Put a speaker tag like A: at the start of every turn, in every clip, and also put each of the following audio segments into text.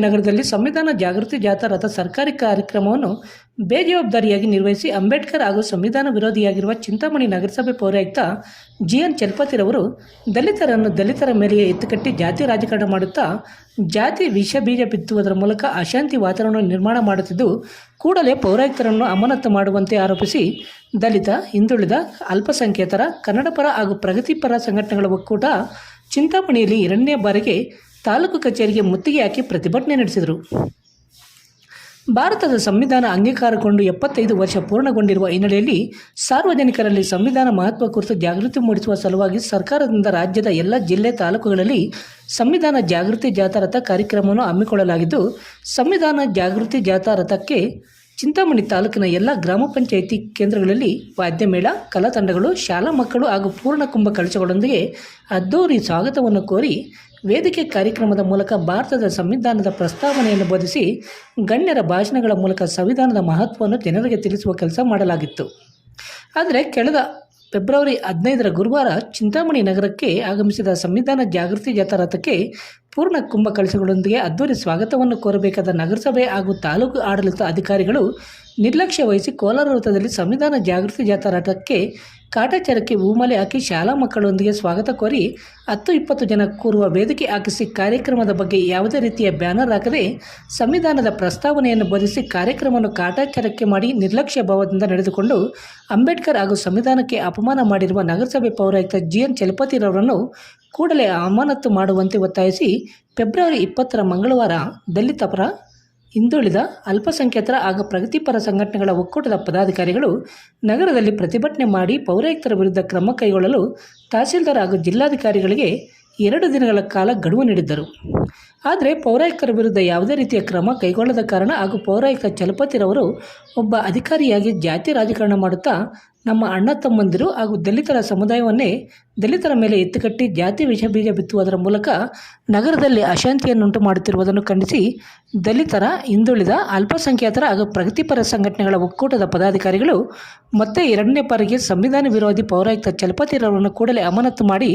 A: ನಗರದಲ್ಲಿ ಸಂವಿಧಾನ ಜಾಗೃತಿ ಜಾಥಾ ರಥ ಸರ್ಕಾರಿ ಕಾರ್ಯಕ್ರಮವನ್ನು ಬೇಜವಾಬ್ದಾರಿಯಾಗಿ ನಿರ್ವಹಿಸಿ ಅಂಬೇಡ್ಕರ್ ಹಾಗೂ ಸಂವಿಧಾನ ವಿರೋಧಿಯಾಗಿರುವ ಚಿಂತಾಮಣಿ ನಗರಸಭೆ ಪೌರಾಯುಕ್ತ ಜಿ ಎನ್ ಚಲಪತಿರವರು ದಲಿತರನ್ನು ದಲಿತರ ಮೇಲೆಯೇ ಎತ್ತುಕಟ್ಟಿ ಜಾತಿ ರಾಜಕಾರಣ ಮಾಡುತ್ತಾ ಜಾತಿ ವಿಷ ಬೀಜ ಬಿತ್ತುವುದರ ಮೂಲಕ ಅಶಾಂತಿ ವಾತಾವರಣ ನಿರ್ಮಾಣ ಮಾಡುತ್ತಿದ್ದು, ಕೂಡಲೇ ಪೌರಾಯುಕ್ತರನ್ನು ಅಮಾನತು ಮಾಡುವಂತೆ ಆರೋಪಿಸಿ ದಲಿತ, ಹಿಂದುಳಿದ, ಅಲ್ಪಸಂಖ್ಯಾತರ, ಕನ್ನಡಪರ ಹಾಗೂ ಪ್ರಗತಿಪರ ಸಂಘಟನೆಗಳ ಒಕ್ಕೂಟ ಚಿಂತಾಮಣಿಯಲ್ಲಿ ಎರಡನೇ ಬಾರಿಗೆ ತಾಲೂಕು ಕಚೇರಿಗೆ ಮುತ್ತಿಗೆ ಹಾಕಿ ಪ್ರತಿಭಟನೆ ನಡೆಸಿದರು. ಭಾರತದ ಸಂವಿಧಾನ ಅಂಗೀಕಾರಗೊಂಡು ಎಪ್ಪತ್ತೈದು ವರ್ಷ ಪೂರ್ಣಗೊಂಡಿರುವ ಹಿನ್ನೆಲೆಯಲ್ಲಿ ಸಾರ್ವಜನಿಕರಲ್ಲಿ ಸಂವಿಧಾನ ಮಹತ್ವ ಕುರಿತು ಜಾಗೃತಿ ಮೂಡಿಸುವ ಸಲುವಾಗಿ ಸರ್ಕಾರದಿಂದ ರಾಜ್ಯದ ಎಲ್ಲ ಜಿಲ್ಲೆ ತಾಲೂಕುಗಳಲ್ಲಿ ಸಂವಿಧಾನ ಜಾಗೃತಿ ಜಾಥಾ ರಥ ಕಾರ್ಯಕ್ರಮವನ್ನು ಹಮ್ಮಿಕೊಳ್ಳಲಾಗಿದ್ದು, ಸಂವಿಧಾನ ಜಾಗೃತಿ ಜಾಥಾ ರಥಕ್ಕೆ ಚಿಂತಾಮಣಿ ತಾಲೂಕಿನ ಎಲ್ಲ ಗ್ರಾಮ ಪಂಚಾಯಿತಿ ಕೇಂದ್ರಗಳಲ್ಲಿ ವಾದ್ಯ ಮೇಳ ಕಲಾ ತಂಡಗಳು ಶಾಲಾ ಮಕ್ಕಳು ಹಾಗೂ ಪೂರ್ಣ ಕುಂಭ ಕಳಶಗಳೊಂದಿಗೆ ಅದ್ದೂರಿ ಸ್ವಾಗತವನ್ನು ಕೋರಿ ವೇದಿಕೆ ಕಾರ್ಯಕ್ರಮದ ಮೂಲಕ ಭಾರತದ ಸಂವಿಧಾನದ ಪ್ರಸ್ತಾವನೆಯನ್ನು ಬೋಧಿಸಿ ಗಣ್ಯರ ಭಾಷಣಗಳ ಮೂಲಕ ಸಂವಿಧಾನದ ಮಹತ್ವವನ್ನು ಜನರಿಗೆ ತಿಳಿಸುವ ಕೆಲಸ ಮಾಡಲಾಗಿತ್ತು. ಆದರೆ ಕಳೆದ ಫೆಬ್ರವರಿ ಹದಿನೈದರ ಗುರುವಾರ ಚಿಂತಾಮಣಿ ನಗರಕ್ಕೆ ಆಗಮಿಸಿದ ಸಂವಿಧಾನ ಜಾಗೃತಿ ಜಾಥಾ ರಥಕ್ಕೆ ಪೂರ್ಣ ಕುಂಭ ಕಳಸಗಳೊಂದಿಗೆ ಅದ್ದೂರಿ ಸ್ವಾಗತವನ್ನು ಕೋರಬೇಕಾದ ನಗರಸಭೆ ಹಾಗೂ ತಾಲೂಕು ಆಡಳಿತ ಅಧಿಕಾರಿಗಳು ನಿರ್ಲಕ್ಷ್ಯ ವಹಿಸಿ ಕೋಲಾರ ವೃತ್ತದಲ್ಲಿ ಸಂವಿಧಾನ ಜಾಗೃತಿ ಜಾಥಾರಾಟಕ್ಕೆ ಕಾಟಾಚಾರಕ್ಕೆ ಹೂಮಲೆ ಹಾಕಿ ಶಾಲಾ ಮಕ್ಕಳೊಂದಿಗೆ ಸ್ವಾಗತ ಕೋರಿ ಹತ್ತು ಇಪ್ಪತ್ತು ಜನ ಕೂರುವ ವೇದಿಕೆ ಹಾಕಿಸಿ ಕಾರ್ಯಕ್ರಮದ ಬಗ್ಗೆ ಯಾವುದೇ ರೀತಿಯ ಬ್ಯಾನರ್ ಹಾಕದೆ ಸಂವಿಧಾನದ ಪ್ರಸ್ತಾವನೆಯನ್ನು ಬೋಧಿಸಿ ಕಾರ್ಯಕ್ರಮವನ್ನು ಕಾಟಾಚಾರಕ್ಕೆ ಮಾಡಿ ನಿರ್ಲಕ್ಷ್ಯ ಭಾವದಿಂದ ನಡೆದುಕೊಂಡು ಅಂಬೇಡ್ಕರ್ ಹಾಗೂ ಸಂವಿಧಾನಕ್ಕೆ ಅಪಮಾನ ಮಾಡಿರುವ ನಗರಸಭೆ ಪೌರಾಯುಕ್ತ ಜಿ ಎನ್ ಚಲಪತಿರವರನ್ನು ಕೂಡಲೇ ಅಮಾನತ್ತು ಮಾಡುವಂತೆ ಒತ್ತಾಯಿಸಿ ಫೆಬ್ರವರಿ ಇಪ್ಪತ್ತರ ಮಂಗಳವಾರ ದಲಿತ ಪರ ಹಿಂದುಳಿದ ಅಲ್ಪಸಂಖ್ಯಾತರ ಹಾಗೂ ಪ್ರಗತಿಪರ ಸಂಘಟನೆಗಳ ಒಕ್ಕೂಟದ ಪದಾಧಿಕಾರಿಗಳು ನಗರದಲ್ಲಿ ಪ್ರತಿಭಟನೆ ಮಾಡಿ ಪೌರಾಯುಕ್ತರ ವಿರುದ್ಧ ಕ್ರಮ ಕೈಗೊಳ್ಳಲು ತಹಸೀಲ್ದಾರ್ ಹಾಗೂ ಜಿಲ್ಲಾಧಿಕಾರಿಗಳಿಗೆ ಎರಡು ದಿನಗಳ ಕಾಲ ಗಡುವು ನೀಡಿದ್ದರು. ಆದರೆ ಪೌರಾಯುಕ್ತರ ವಿರುದ್ಧ ಯಾವುದೇ ರೀತಿಯ ಕ್ರಮ ಕೈಗೊಳ್ಳದ ಕಾರಣ ಹಾಗೂ ಪೌರಾಯುಕ್ತ ಚಲಪತಿರವರು ಒಬ್ಬ ಅಧಿಕಾರಿಯಾಗಿ ಜಾತಿ ರಾಜಕಾರಣ ಮಾಡುತ್ತಾ ನಮ್ಮ ಅಣ್ಣ ತಮ್ಮಂದಿರು ಹಾಗೂ ದಲಿತರ ಸಮುದಾಯವನ್ನೇ ದಲಿತರ ಮೇಲೆ ಎತ್ತುಕಟ್ಟಿ ಜಾತಿ ವಿಷ ಬೀಜ ಬಿತ್ತುವುದರ ಮೂಲಕ ನಗರದಲ್ಲಿ ಅಶಾಂತಿಯನ್ನುಂಟು ಮಾಡುತ್ತಿರುವುದನ್ನು ಖಂಡಿಸಿ ದಲಿತರ, ಹಿಂದುಳಿದ, ಅಲ್ಪಸಂಖ್ಯಾತರ ಹಾಗೂ ಪ್ರಗತಿಪರ ಸಂಘಟನೆಗಳ ಒಕ್ಕೂಟದ ಪದಾಧಿಕಾರಿಗಳು ಮತ್ತೆ ಎರಡನೇ ಬಾರಿಗೆ ಸಂವಿಧಾನ ವಿರೋಧಿ ಪೌರಾಯುಕ್ತ ಚಲಪತಿರವರನ್ನು ಕೂಡಲೇ ಅಮಾನತು ಮಾಡಿ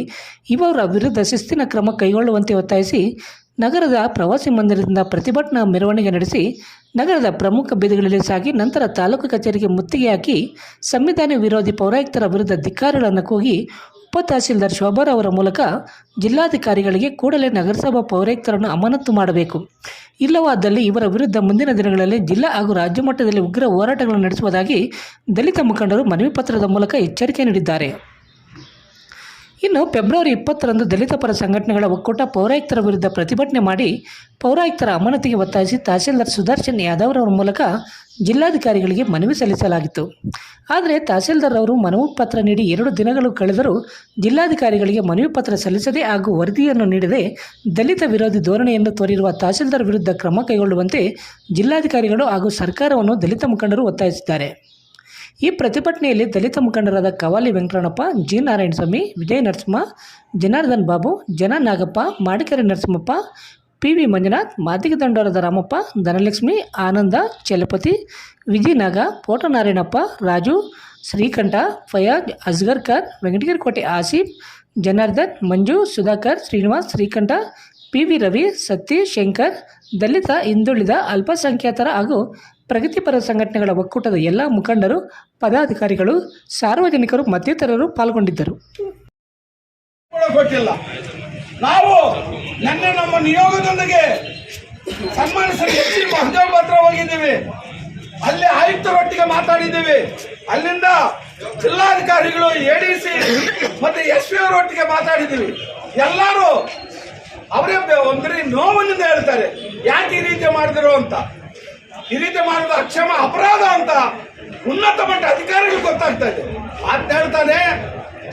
A: ಇವರ ವಿರುದ್ಧ ಶಿಸ್ತಿನ ಕ್ರಮ ಕೈಗೊಳ್ಳುವಂತೆ ಒತ್ತಾಯಿಸಿ ನಗರದ ಪ್ರವಾಸಿ ಮಂದಿರದಿಂದ ಪ್ರತಿಭಟನಾ ಮೆರವಣಿಗೆ ನಡೆಸಿ ನಗರದ ಪ್ರಮುಖ ಬೀದಿಗಳಲ್ಲಿ ಸಾಗಿ ನಂತರ ತಾಲೂಕು ಕಚೇರಿಗೆ ಮುತ್ತಿಗೆ ಹಾಕಿ ಸಂವಿಧಾನ ವಿರೋಧಿ ಪೌರಾಯುಕ್ತರ ವಿರುದ್ಧ ಧಿಕ್ಕಾರಗಳನ್ನು ಕೂಗಿ ಉಪ ತಹಸೀಲ್ದಾರ್ ಶೋಭಾರ್ ಅವರ ಮೂಲಕ ಜಿಲ್ಲಾಧಿಕಾರಿಗಳಿಗೆ ಕೂಡಲೇ ನಗರಸಭಾ ಪೌರಾಯುಕ್ತರನ್ನು ಅಮಾನತು ಮಾಡಬೇಕು. ಇಲ್ಲವಾದಲ್ಲಿ ಇವರ ವಿರುದ್ಧ ಮುಂದಿನ ದಿನಗಳಲ್ಲಿ ಜಿಲ್ಲಾ ಹಾಗೂ ರಾಜ್ಯ ಮಟ್ಟದಲ್ಲಿ ಉಗ್ರ ಹೋರಾಟಗಳನ್ನು ನಡೆಸುವುದಾಗಿ ದಲಿತ ಮುಖಂಡರು ಮನವಿ ಪತ್ರದ ಮೂಲಕ ಎಚ್ಚರಿಕೆ ನೀಡಿದ್ದಾರೆ. ಇನ್ನು ಫೆಬ್ರವರಿ ಇಪ್ಪತ್ತರಂದು ದಲಿತ ಪರ ಸಂಘಟನೆಗಳ ಒಕ್ಕೂಟ ಪೌರಾಯುಕ್ತರ ವಿರುದ್ಧ ಪ್ರತಿಭಟನೆ ಮಾಡಿ ಪೌರಾಯುಕ್ತರ ಅಮಾನತಿಗೆ ಒತ್ತಾಯಿಸಿ ತಹಸೀಲ್ದಾರ್ ಸುದರ್ಶನ್ ಯಾದವ್ ಅವರ ಮೂಲಕ ಜಿಲ್ಲಾಧಿಕಾರಿಗಳಿಗೆ ಮನವಿ ಸಲ್ಲಿಸಲಾಗಿತ್ತು. ಆದರೆ ತಹಸೀಲ್ದಾರ್ ಅವರು ಮನವಿ ಪತ್ರ ನೀಡಿ ಎರಡು ದಿನಗಳು ಕಳೆದರೂ ಜಿಲ್ಲಾಧಿಕಾರಿಗಳಿಗೆ ಮನವಿ ಪತ್ರ ಸಲ್ಲಿಸದೆ ಹಾಗೂ ವರದಿಯನ್ನು ನೀಡದೆ ದಲಿತ ವಿರೋಧಿ ಧೋರಣೆಯನ್ನು ತೋರಿರುವ ತಹಸೀಲ್ದಾರ್ ವಿರುದ್ಧ ಕ್ರಮ ಕೈಗೊಳ್ಳುವಂತೆ ಜಿಲ್ಲಾಧಿಕಾರಿಗಳು ಹಾಗೂ ಸರ್ಕಾರವನ್ನು ದಲಿತ ಮುಖಂಡರು ಒತ್ತಾಯಿಸಿದ್ದಾರೆ. ಈ ಪ್ರತಿಭಟನೆಯಲ್ಲಿ ದಲಿತ ಮುಖಂಡರಾದ Kavali Venkataranappa G Narayanaswamy, Vijaya Narasimha, Janardhan Babu, Jana Nagappa, Madikere Narasimhappa, P V Manjunath, Madiga ದಂಡೋರದ ರಾಮಪ್ಪ, ಧನಲಕ್ಷ್ಮಿ, ಆನಂದ, ಚಲಪತಿ ಪೋಟ ಪೋಟನಾರಾಯಣಪ್ಪ ರಾಜು, ಶ್ರೀಕಂಠ, ಫಯಾಜ್ ಅಸ್ಗರ್ ಖಾನ್ ವೆಂಕಟಗಿರಿಕೋಟೆ ಆಸೀಫ್ ಜನಾರ್ದನ್, ಮಂಜು, ಸುಧಾಕರ್, ಶ್ರೀನಿವಾಸ್, ಶ್ರೀಕಂಠ, ಪಿ ವಿ ರವಿ, ಸತೀಶ್ ಶಂಕರ್, ದಲಿತ, ಹಿಂದುಳಿದ, ಅಲ್ಪಸಂಖ್ಯಾತರ ಹಾಗೂ ಪ್ರಗತಿಪರ ಸಂಘಟನೆಗಳ ಒಕ್ಕೂಟದ ಎಲ್ಲ ಮುಖಂಡರು, ಪದಾಧಿಕಾರಿಗಳು, ಸಾರ್ವಜನಿಕರು, ಮತ್ತಿತರರು ಪಾಲ್ಗೊಂಡಿದ್ದರು.
B: ನಾವು ನನ್ನ ನಮ್ಮ ನಿಯೋಗದೊಂದಿಗೆ ಹೋಗಿದ್ದೀವಿ ಅಲ್ಲಿ ಆಯುಕ್ತರೊಟ್ಟಿಗೆ ಮಾತಾಡಿದ್ದೀವಿ. ಅಲ್ಲಿಂದ ಜಿಲ್ಲಾಧಿಕಾರಿಗಳು, ಎಡಿಸಿ ಮತ್ತೆ ಎಸ್ ಪಿ ಅವರೊಟ್ಟಿಗೆ ಮಾತಾಡಿದ್ದೀವಿ. ಎಲ್ಲರೂ ಅವರೇ ಒಂದ್ರಿ ನೋವಿನಿಂದ ಹೇಳ್ತಾರೆ. ಯಾಕೆ ಈ ರೀತಿ ಮಾಡಿದ್ರು ಅಂತ. ಈ ರೀತಿ ಮಾಡಿದ ಅಕ್ಷಮ ಅಪರಾಧ ಅಂತ ಉನ್ನತ ಮಟ್ಟ ಅಧಿಕಾರಿಗಳು ಗೊತ್ತಾಗ್ತಾ ಇದೆ. ಅಂತ ಹೇಳ್ತಾನೆ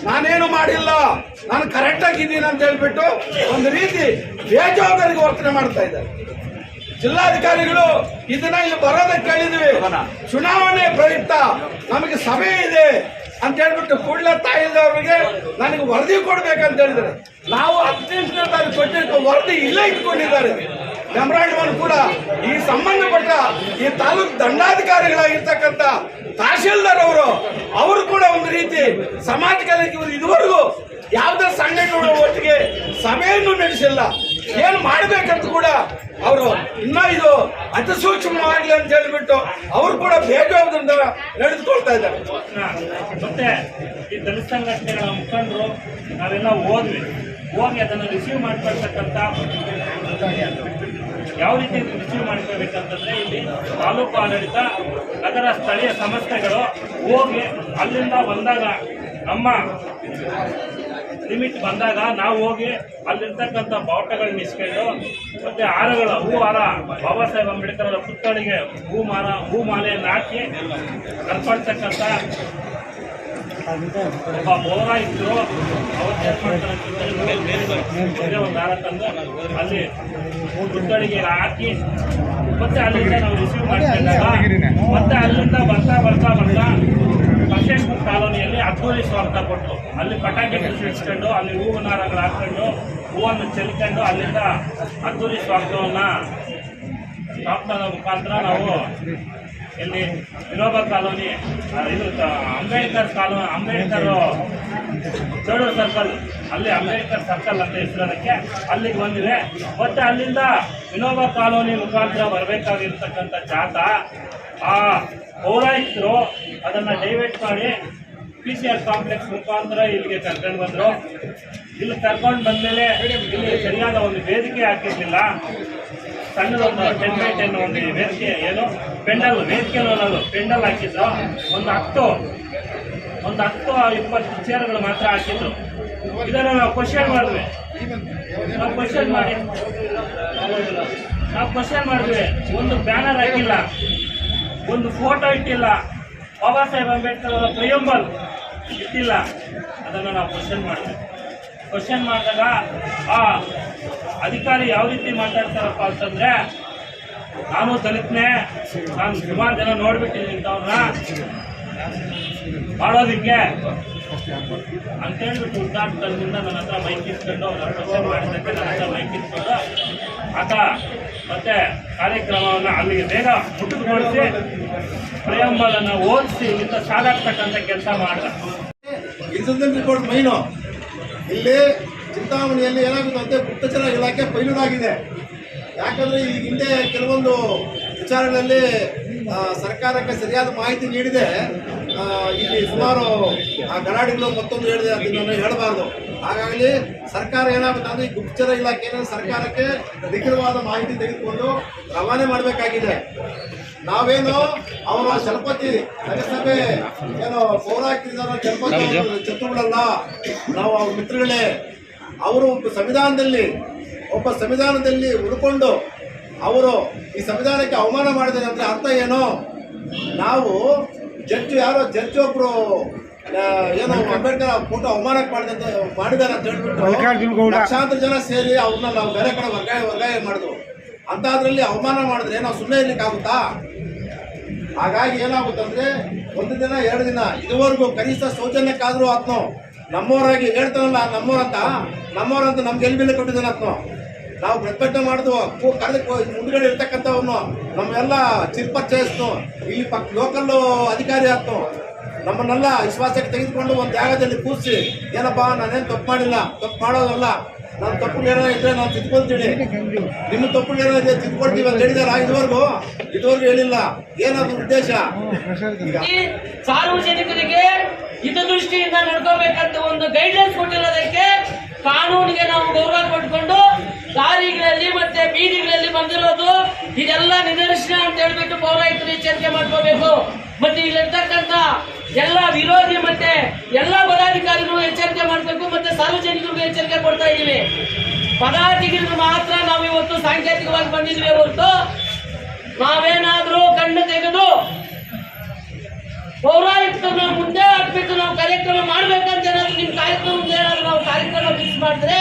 B: ನಾನೇನು ಮಾಡಿಲ್ಲ ನಾನು ಕರೆಕ್ಟ್ ಆಗಿದ್ದೀನಿ ಅಂತ ಹೇಳ್ಬಿಟ್ಟು ಒಂದು ರೀತಿ ಬೇಜವಾಬ್ದಾರಿಗೆ ವರ್ತನೆ ಮಾಡ್ತಾ ಇದ್ದಾರೆ. ಜಿಲ್ಲಾಧಿಕಾರಿಗಳು ಇದನ್ನ ಇಲ್ಲಿ ಬರೋದಕ್ಕೆ ಕೇಳಿದ್ವಿ ಚುನಾವಣೆ ಪ್ರಯುಕ್ತ ನಮಗೆ ಸಭೆ ಇದೆ. ಅಂತ ಹೇಳ್ಬಿಟ್ಟು ಕೂಡಲೇ ತಾಯಿದವ್ರಿಗೆ ನನಗೆ ವರದಿ ಕೊಡ್ಬೇಕಂತ ಹೇಳಿದ್ರೆ, ನಾವು ನಿಮಿಷದ ತಾರೀಕು ಕೊಟ್ಟಿರ್ತೀವಿ, ವರದಿ ಇಲ್ಲೇ ಇಟ್ಕೊಂಡಿದ್ದಾರೆ. ಮೆಮೊರಾಂಡಮ್ ಕೂಡ ಈ ಸಂಬಂಧಪಟ್ಟ ಈ ತಾಲೂಕು ದಂಡಾಧಿಕಾರಿಗಳಾಗಿರ್ತಕ್ಕಂಥ ತಹಶೀಲ್ದಾರ್ ಅವರು ಅವರು ಕೂಡ ಒಂದು ರೀತಿ ಸಮಾಜ ಕಲಿಕೆ ಇದುವರೆಗೂ ಯಾವುದೇ ಸಂಘಟನೆಗಳ ಒಟ್ಟಿಗೆ ಸಭೆಯನ್ನು ನಡೆಸಿಲ್ಲ.
C: ಏನು ಮಾಡ್ಬೇಕಂತ ಕೂಡ ಅವರು ಇನ್ನ ಇದು ಅತಿ ಆಗಲಿ ಅಂತ ಹೇಳ್ಬಿಟ್ಟು ಅವರು ಕೂಡ ಬೇಜವಾಬ್ದಾರಿಯಿಂದ ನಡೆದುಕೊಳ್ತಾ ಇದ್ದಾರೆ.
D: ಮತ್ತೆ ಈ ದಲಿತ ಸಂಘಟನೆಗಳ ಮುಖಂಡರು ನಾವೆಲ್ಲ ಹೋದ್ವಿ. ಹೋಗಿ ಅದನ್ನು ರಿಸೀವ್ ಮಾಡ್ಕೊಳ್ತಕ್ಕಂಥ ಯಾವ ರೀತಿ ರಿಸೀವ್ ಮಾಡ್ಕೋಬೇಕಂತಂದ್ರೆ ಇಲ್ಲಿ ತಾಲೂಕು ಆಡಳಿತ ಅದರ ಸ್ಥಳೀಯ ಸಂಸ್ಥೆಗಳು ಹೋಗಿ ಅಲ್ಲಿಂದ ಬಂದಾಗ ನಮ್ಮ ಲಿಮಿಟ್ ಬಂದಾಗ ನಾವು ಹೋಗಿ ಅಲ್ಲಿರ್ತಕ್ಕಂಥ ಬಾವುಟಗಳನ್ನ ಇಸ್ಕೊಂಡು ಮತ್ತೆ ಹಾರಗಳ ಹೂ ಹಾರ ಬಾಬಾ ಸಾಹೇಬ್ ಅಂಬೇಡ್ಕರ್ ಅವರ ಪುತ್ಥಳಿಗೆ ಹೂ ಮಾರ ಮಾಲೆಯನ್ನು ಹಾಕಿ ಕರ್ಪಡ್ತಕ್ಕಂಥ ಒಬ್ಬ ಬೋರ ಅವತ್ತೇನ್ ಮಾಡ್ತಾರೆ ಬೇರೆ ಒಂದು ಹಾರ ತಂದು ಅಲ್ಲಿ ಪುತ್ಥಳಿಗೆ ಹಾಕಿ ಮತ್ತೆ ಅಲ್ಲಿಂದ ನಾವು ರಿಸೀವ್ ಮಾಡ್ಕೊಂಡಾಗ ಮತ್ತೆ ಅಲ್ಲಿಂದ ಬರ್ತಾ ಬರ್ತಾ ಬರ್ತಾ ಕಾಲೋನಿಯಲ್ಲಿ ಅದ್ದೂರಿ ಸ್ವಾಗತ ಕೊಟ್ಟು ಅಲ್ಲಿ ಪಟಾಕಿ ಸಿಡಿಸ್ಕೊಂಡು ಅಲ್ಲಿ ಹೂವಿನ ಹಾರಗಳು ಹಾಕೊಂಡು, ಹೂವನ್ನು ಚೆಲ್ಕೊಂಡು ಅಲ್ಲಿಂದ ಅದ್ದೂರಿ ಸ್ವಾಗತವನ್ನ ಸ್ಥಾಪನಾದ ಮುಖಾಂತರ ನಾವು ಇಲ್ಲಿ ವಿನೋಬ ಕಾಲೋನಿ ಇದು ಅಂಬೇಡ್ಕರ್ ಕಾಲೋನಿ ಅಂಬೇಡ್ಕರ್ ಚೌಡ ಸರ್ಕಲ್. ಅಲ್ಲಿ ಅಂಬೇಡ್ಕರ್ ಸರ್ಕಲ್ ಅಂತ ಹೆಸರೋದಕ್ಕೆ ಅಲ್ಲಿಗೆ ಬಂದಿದೆ. ಮತ್ತೆ ಅಲ್ಲಿಂದ ವಿನೋಬ ಕಾಲೋನಿ ಮುಖಾಂತರ ಬರಬೇಕಾಗಿರ್ತಕ್ಕಂಥ ಜಾಥಾ ಆ ಪೌರಾಯುಕ್ತರು ಅದನ್ನ ಡೈವರ್ಟ್ ಮಾಡಿ ಪಿ ಸಿ ಆರ್ ಕಾಂಪ್ಲೆಕ್ಸ್ ಮುಖಾಂತರ ಇಲ್ಲಿಗೆ ಕರ್ಕೊಂಡು ಬಂದರು. ಇಲ್ಲಿ ಕರ್ಕೊಂಡು ಬಂದಮೇಲೆ ಇಲ್ಲಿ ಸರಿಯಾದ ಒಂದು ವೇದಿಕೆ ಹಾಕಿರ್ಲಿಲ್ಲ. ಸಣ್ಣದೊಂದು ಟೆನ್ ಬೈ ಟೆನ್ ಒಂದು ವೇದಿಕೆ ಏನು? ಪೆಂಡಲ್, ವೇದಿಕೆ ಅನ್ನೋದು ಪೆಂಡಲ್ ಹಾಕಿದ್ರು. ಒಂದು ಹತ್ತು ಒಂದು ಹತ್ತು ಇಪ್ಪತ್ತು ಚೇರ್ಗಳು ಮಾತ್ರ ಹಾಕಿದ್ರು. ಇದನ್ನು ನಾವು ಕ್ವಶನ್ ಮಾಡಿದ್ವಿ. ನಾವು ಕ್ವಶನ್ ಮಾಡಿ. ನಾವು ಕ್ವಶನ್ ಮಾಡಿದ್ವಿ. ಒಂದು ಬ್ಯಾನರ್ ಹಾಕಿಲ್ಲ. ಒಂದು ಫೋಟೋ ಇಟ್ಟಿಲ್ಲ. ಬಾಬಾ ಸಾಹೇಬ್ ಅಂಬೇಡ್ಕರ್ ಅವರ ಪ್ರಯಂಬಲ್ ಇಟ್ಟಿಲ್ಲ. ಅದನ್ನು ನಾವು ಕ್ವಶನ್ ಮಾಡ್ತೀವಿ. ಕ್ವಶನ್ ಮಾಡಿದಾಗ, ಆ, ಅಧಿಕಾರಿ ಯಾವ ರೀತಿ ಮಾತಾಡ್ತಾರಪ್ಪ ಅಂತಂದ್ರೆ, ನಾನು ದಲಿತನೇ, ನಾನು ಸುಮಾರು ಜನ ನೋಡ್ಬಿಟ್ಟಿದ್ದೀನಿ ಇಂಥವ್ರನ್ನ ಮಾಡೋದಿಕ್ಕೆ ಅಂತ ಹೇಳ್ಬಿಟ್ಟು ಉದ್ದಾಟದಿಂದ ನನ್ನ ಹತ್ರ ಮೈಕ್ ಇಸ್ಕೊಂಡು ಅವ್ರ ಕ್ವಶನ್ ಮಾಡಿದ್ದಕ್ಕೆ ನನ್ನ ಹತ್ರ ಮೈಕ್ ಇಟ್ಕೊಂಡು, ಆತ ಮತ್ತೆ ಕಾರ್ಯಕ್ರಮವನ್ನು ಅಲ್ಲಿಗೆ ಬೇಗ ಮುಟ್ಟುಗೊಳಿಸಿ ಪ್ರಯಂಬಲನ್ನ ಓದಿಸಿ ಇಂತ ಸಾಗಾಗ್ತಕ್ಕಂಥ ಕೆಲಸ ಮಾಡಿದ.
B: Incident main. ಇಲ್ಲಿ ಚಿಂತಾಮಣಿಯಲ್ಲಿ ಏನಾಗುತ್ತಂತೆ ಗುಪ್ತಚರ ಇಲಾಖೆ ಪೈಲುಡಾಗಿದೆ. ಯಾಕಂದ್ರೆ ಈ ಹಿಂದೆ ಕೆಲವೊಂದು ವಿಚಾರಗಳಲ್ಲಿ ಸರ್ಕಾರಕ್ಕೆ ಸರಿಯಾದ ಮಾಹಿತಿ ನೀಡಿದೆ. ಇಲ್ಲಿ ಸುಮಾರು ಆ ಗಲಾಟೆಗಳು ಮತ್ತೊಂದು ಹೇಳಿದೆ ಅದನ್ನು ಹೇಳಬಾರ್ದು. ಹಾಗಾಗಿ ಸರ್ಕಾರ ಏನಾಗುತ್ತೆ ಅಂದರೆ ಈ ಗುಪ್ತಚರ ಇಲಾಖೆ ಏನಾದ್ರು ಸರ್ಕಾರಕ್ಕೆ ನಿಖರವಾದ ಮಾಹಿತಿ ತೆಗೆದುಕೊಂಡು ರವಾನೆ ಮಾಡಬೇಕಾಗಿದೆ. ನಾವೇನು ಅವರ ಚಲಪತಿ ನಗರಸಭೆ ಏನು ಪೌರಾಯುಕ್ತರಿದ್ದಾರೆ ಚಲಪತಿ ಚತುರ್ಗಳಲ್ಲ ನಾವು ಅವ್ರ ಮಿತ್ರಗಳೇ. ಅವರು ಒಬ್ಬ ಸಂವಿಧಾನದಲ್ಲಿ ಒಬ್ಬ ಸಂವಿಧಾನದಲ್ಲಿ ಉಳ್ಕೊಂಡು ಅವರು ಈ ಸಂವಿಧಾನಕ್ಕೆ ಅವಮಾನ ಮಾಡಿದ್ದಾರೆ ಅಂದರೆ ಅರ್ಥ ಏನು? ನಾವು ಜಡ್ಜ್ ಯಾರೋ ಜಡ್ಜ್ ಒಬ್ರು ಏನೋ ಅಂಬೇಡ್ಕರ್ ಫೋಟೋ ಅವಮಾನಕ್ಕೆ ಮಾಡಿದಂತ ಮಾಡಿದಾರೆ ಅಂತ ಹೇಳ್ಬಿಟ್ಟು ಲಕ್ಷಾಂತರ ಜನ ಸೇರಿ ಅವ್ರನ್ನ ನಾವು ಬೇರೆ ಕಡೆ ವರ್ಗಾಯ ವರ್ಗಾಯ ಮಾಡಿದ್ವು. ಅಂಥದ್ರಲ್ಲಿ ಅವಮಾನ ಮಾಡಿದ್ರೆ ನಾವು ಸುಮ್ಮನೆ ಇರ್ಲಿಕ್ಕಾಗುತ್ತಾ ಹಾಗಾಗಿ ಏನಾಗುತ್ತಂದ್ರೆ ಒಂದು ದಿನ ಎರಡು ದಿನ ಇದುವರೆಗೂ ಕನಿಷ್ಠ ಸೌಜನ್ಯಕ್ಕಾದ್ರೂ ಆತ್ನೋ ನಮ್ಮವರಾಗಿ ಹೇಳ್ತಾನಲ್ಲ ನಮ್ಮವರಂತ ನಮ್ಮವರಂತ ನಮ್ಗೆ ಎಲ್ಲಿ ಬೆಲೆ ಕೊಟ್ಟಿದ್ದಾನೆ ಆತ್ನೋ ನಾವು ಪ್ರತಿಭಟನೆ ಮಾಡಿದ್ವು. ಕರೆದಕ್ಕೆ ಮುಂದ್ಗಡೆ ಇರ್ತಕ್ಕಂಥವನು, ನಮ್ಮೆಲ್ಲ ಚಿರ್ಪಚ್ಚೇಸ್ನು ಇಲ್ಲಿ ಪಕ್ಕ ಲೋಕಲ್ಲು ಅಧಿಕಾರಿ ಆಯ್ತು ನಮ್ಮನ್ನೆಲ್ಲ ವಿಶ್ವಾಸಕ್ಕೆ ತೆಗೆದುಕೊಂಡು ಒಂದು ಜಾಗದಲ್ಲಿ ಕೂರಿಸಿ, ಏನಪ್ಪಾ, ನಾನೇನು ತಪ್ಪು ಮಾಡಿಲ್ಲ, ತಪ್ಪು ಮಾಡೋದಲ್ಲ. ನಾನು ತಪ್ಪು ಏನೋ ಇದ್ರೆ ನಾನು ತಿದ್ಕೊಳ್ತೀನಿ. ನಿಮ್ಮ ತಪ್ಪು ಏನೋ ಇದೆ ತಿದ್ಕೊಳ್ತೀವಿ ಅಂತ ಹೇಳಿದಾರ. ಇದುವರೆಗೂ ಇದುವರೆಗೂ ಹೇಳಿಲ್ಲ. ಏನಾದ್ರು ಉದ್ದೇಶ?
E: ಸಾರ್ವಜನಿಕರಿಗೆ ಹಿತದೃಷ್ಟಿಯಿಂದ ನಡ್ಕೋಬೇಕಂತ ಒಂದು ಗೈಡ್ಲೈನ್ಸ್ ಕೊಟ್ಟಿರೋದಕ್ಕೆ ಕಾನೂನಿಗೆ ನಾವು ಗೌರವ ಕೊಟ್ಕೊಂಡು ದಾರಿಗಳಲ್ಲಿ ಮತ್ತೆ ಬೀದಿಗಳಲ್ಲಿ ಬಂದಿರೋದು, ಇದೆಲ್ಲ ನಿದರ್ಶನ ಅಂತ ಹೇಳ್ಬಿಟ್ಟು ಪೌರಾಯಿತರು ಎಚ್ಚರಿಕೆ ಮಾಡ್ಕೋಬೇಕು. ಮತ್ತೆ ಇಲ್ಲಿರ್ತಕ್ಕಂಥ ಎಲ್ಲ ವಿರೋಧಿ ಮತ್ತೆ ಎಲ್ಲ ಪದಾಧಿಕಾರಿಗಳು ಎಚ್ಚರಿಕೆ ಮಾಡಬೇಕು, ಮತ್ತೆ ಸಾರ್ವಜನಿಕರಿಗೂ ಎಚ್ಚರಿಕೆ ಕೊಡ್ತಾ ಇದ್ದೀವಿ. ಪದಾಧಿಕಾರಿಗಳು ಮಾತ್ರ ನಾವು ಇವತ್ತು ಸಾಂಕೇತಿಕವಾಗಿ ಬಂದಿದ್ವಿ ಹೊರತು ನಾವೇನಾದ್ರೂ ಪೌರಾಯುಕ್ತರನ್ನ ಮುಂದೆ ಹಾಕ್ಬೇಕು, ನಾವು ಕಾರ್ಯಕ್ರಮ ಮಾಡ್ಬೇಕಂತ ಏನಾದ್ರು ನಿಮ್ ಕಾರ್ಯಕ್ರಮ ಏನಾದ್ರು ನಾವು ಕಾರ್ಯಕ್ರಮ ಫಿಕ್ಸ್ ಮಾಡಿದ್ರೆ?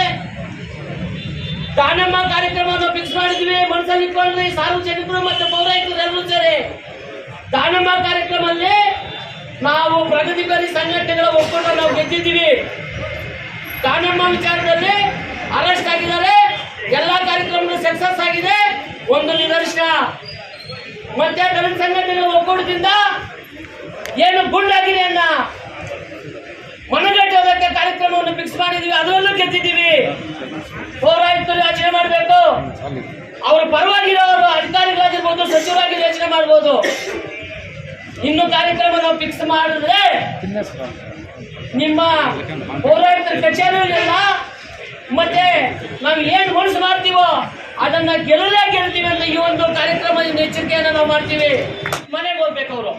E: ದಾನಮ್ಮ ಕಾರ್ಯಕ್ರಮವನ್ನು ಫಿಕ್ಸ್ ಮಾಡಿದ್ವಿ ಮನಸ್ಸಲ್ಲಿ ಇಟ್ಕೊಂಡ್ರಿ ಸಾರ್ವಜನಿಕರು ಮತ್ತೆ ಎಲ್ಲರೂ ಸೇರಿ. ದಾನಮ್ಮ ಕಾರ್ಯಕ್ರಮದಲ್ಲಿ ನಾವು ಪ್ರಗತಿಪರಿ ಸಂಘಟನೆಗಳ ಒಕ್ಕೂಟ ನಾವು ಗೆದ್ದಿದ್ದೀವಿ. ದಾನಮ್ಮ ವಿಚಾರದಲ್ಲಿ ಅರೆಸ್ಟ್ ಆಗಿದ್ದಾರೆ, ಎಲ್ಲ ಕಾರ್ಯಕ್ರಮಗಳು ಸಕ್ಸಸ್ ಆಗಿದೆ, ಒಂದು ನಿದರ್ಶನ. ಮತ್ತೆ ದಲಿತ ಸಂಘಟನೆಗಳ ಒಕ್ಕೂಟದಿಂದ ಏನು ಗುಂಡಾಗಿದೆ ಅನ್ನ ಹೋಗಕ್ಕೆ ಕಾರ್ಯಕ್ರಮವನ್ನು ಫಿಕ್ಸ್ ಮಾಡಿದೀವಿ, ಅದರಲ್ಲೂ ಗೆದ್ದಿದ್ದೀವಿ. ಪೌರಾಯುಕ್ತರು ಯೋಚನೆ ಮಾಡಬೇಕು. ಅವರು ಪರವಾಗಿರೋರು, ಅಧಿಕಾರಿಗಳಾಗಿರ್ಬೋದು, ಸಚಿವರಾಗಿ ಯೋಚನೆ ಮಾಡ್ಬೋದು. ಇನ್ನು ಕಾರ್ಯಕ್ರಮ ನಾವು ಫಿಕ್ಸ್ ಮಾಡಿದ್ರೆ ನಿಮ್ಮ ಪೌರಾಯುಕ್ತರ ಕಚೇರಿಯಲ್ಲ ಮತ್ತೆ ನಾವು ಏನು ಮನಸ್ಸು ಮಾಡ್ತೀವೋ ಅದನ್ನ ಗೆಲ್ಲಲೇ ಗೆಲ್ತೀವಿ ಅಂತ ಈ ಒಂದು ಕಾರ್ಯಕ್ರಮದಿಂದ ಎಚ್ಚರಿಕೆಯನ್ನು ನಾವು ಮಾಡ್ತೀವಿ. ಮನೆಗೆ ಹೋಗ್ಬೇಕು ಅವರು.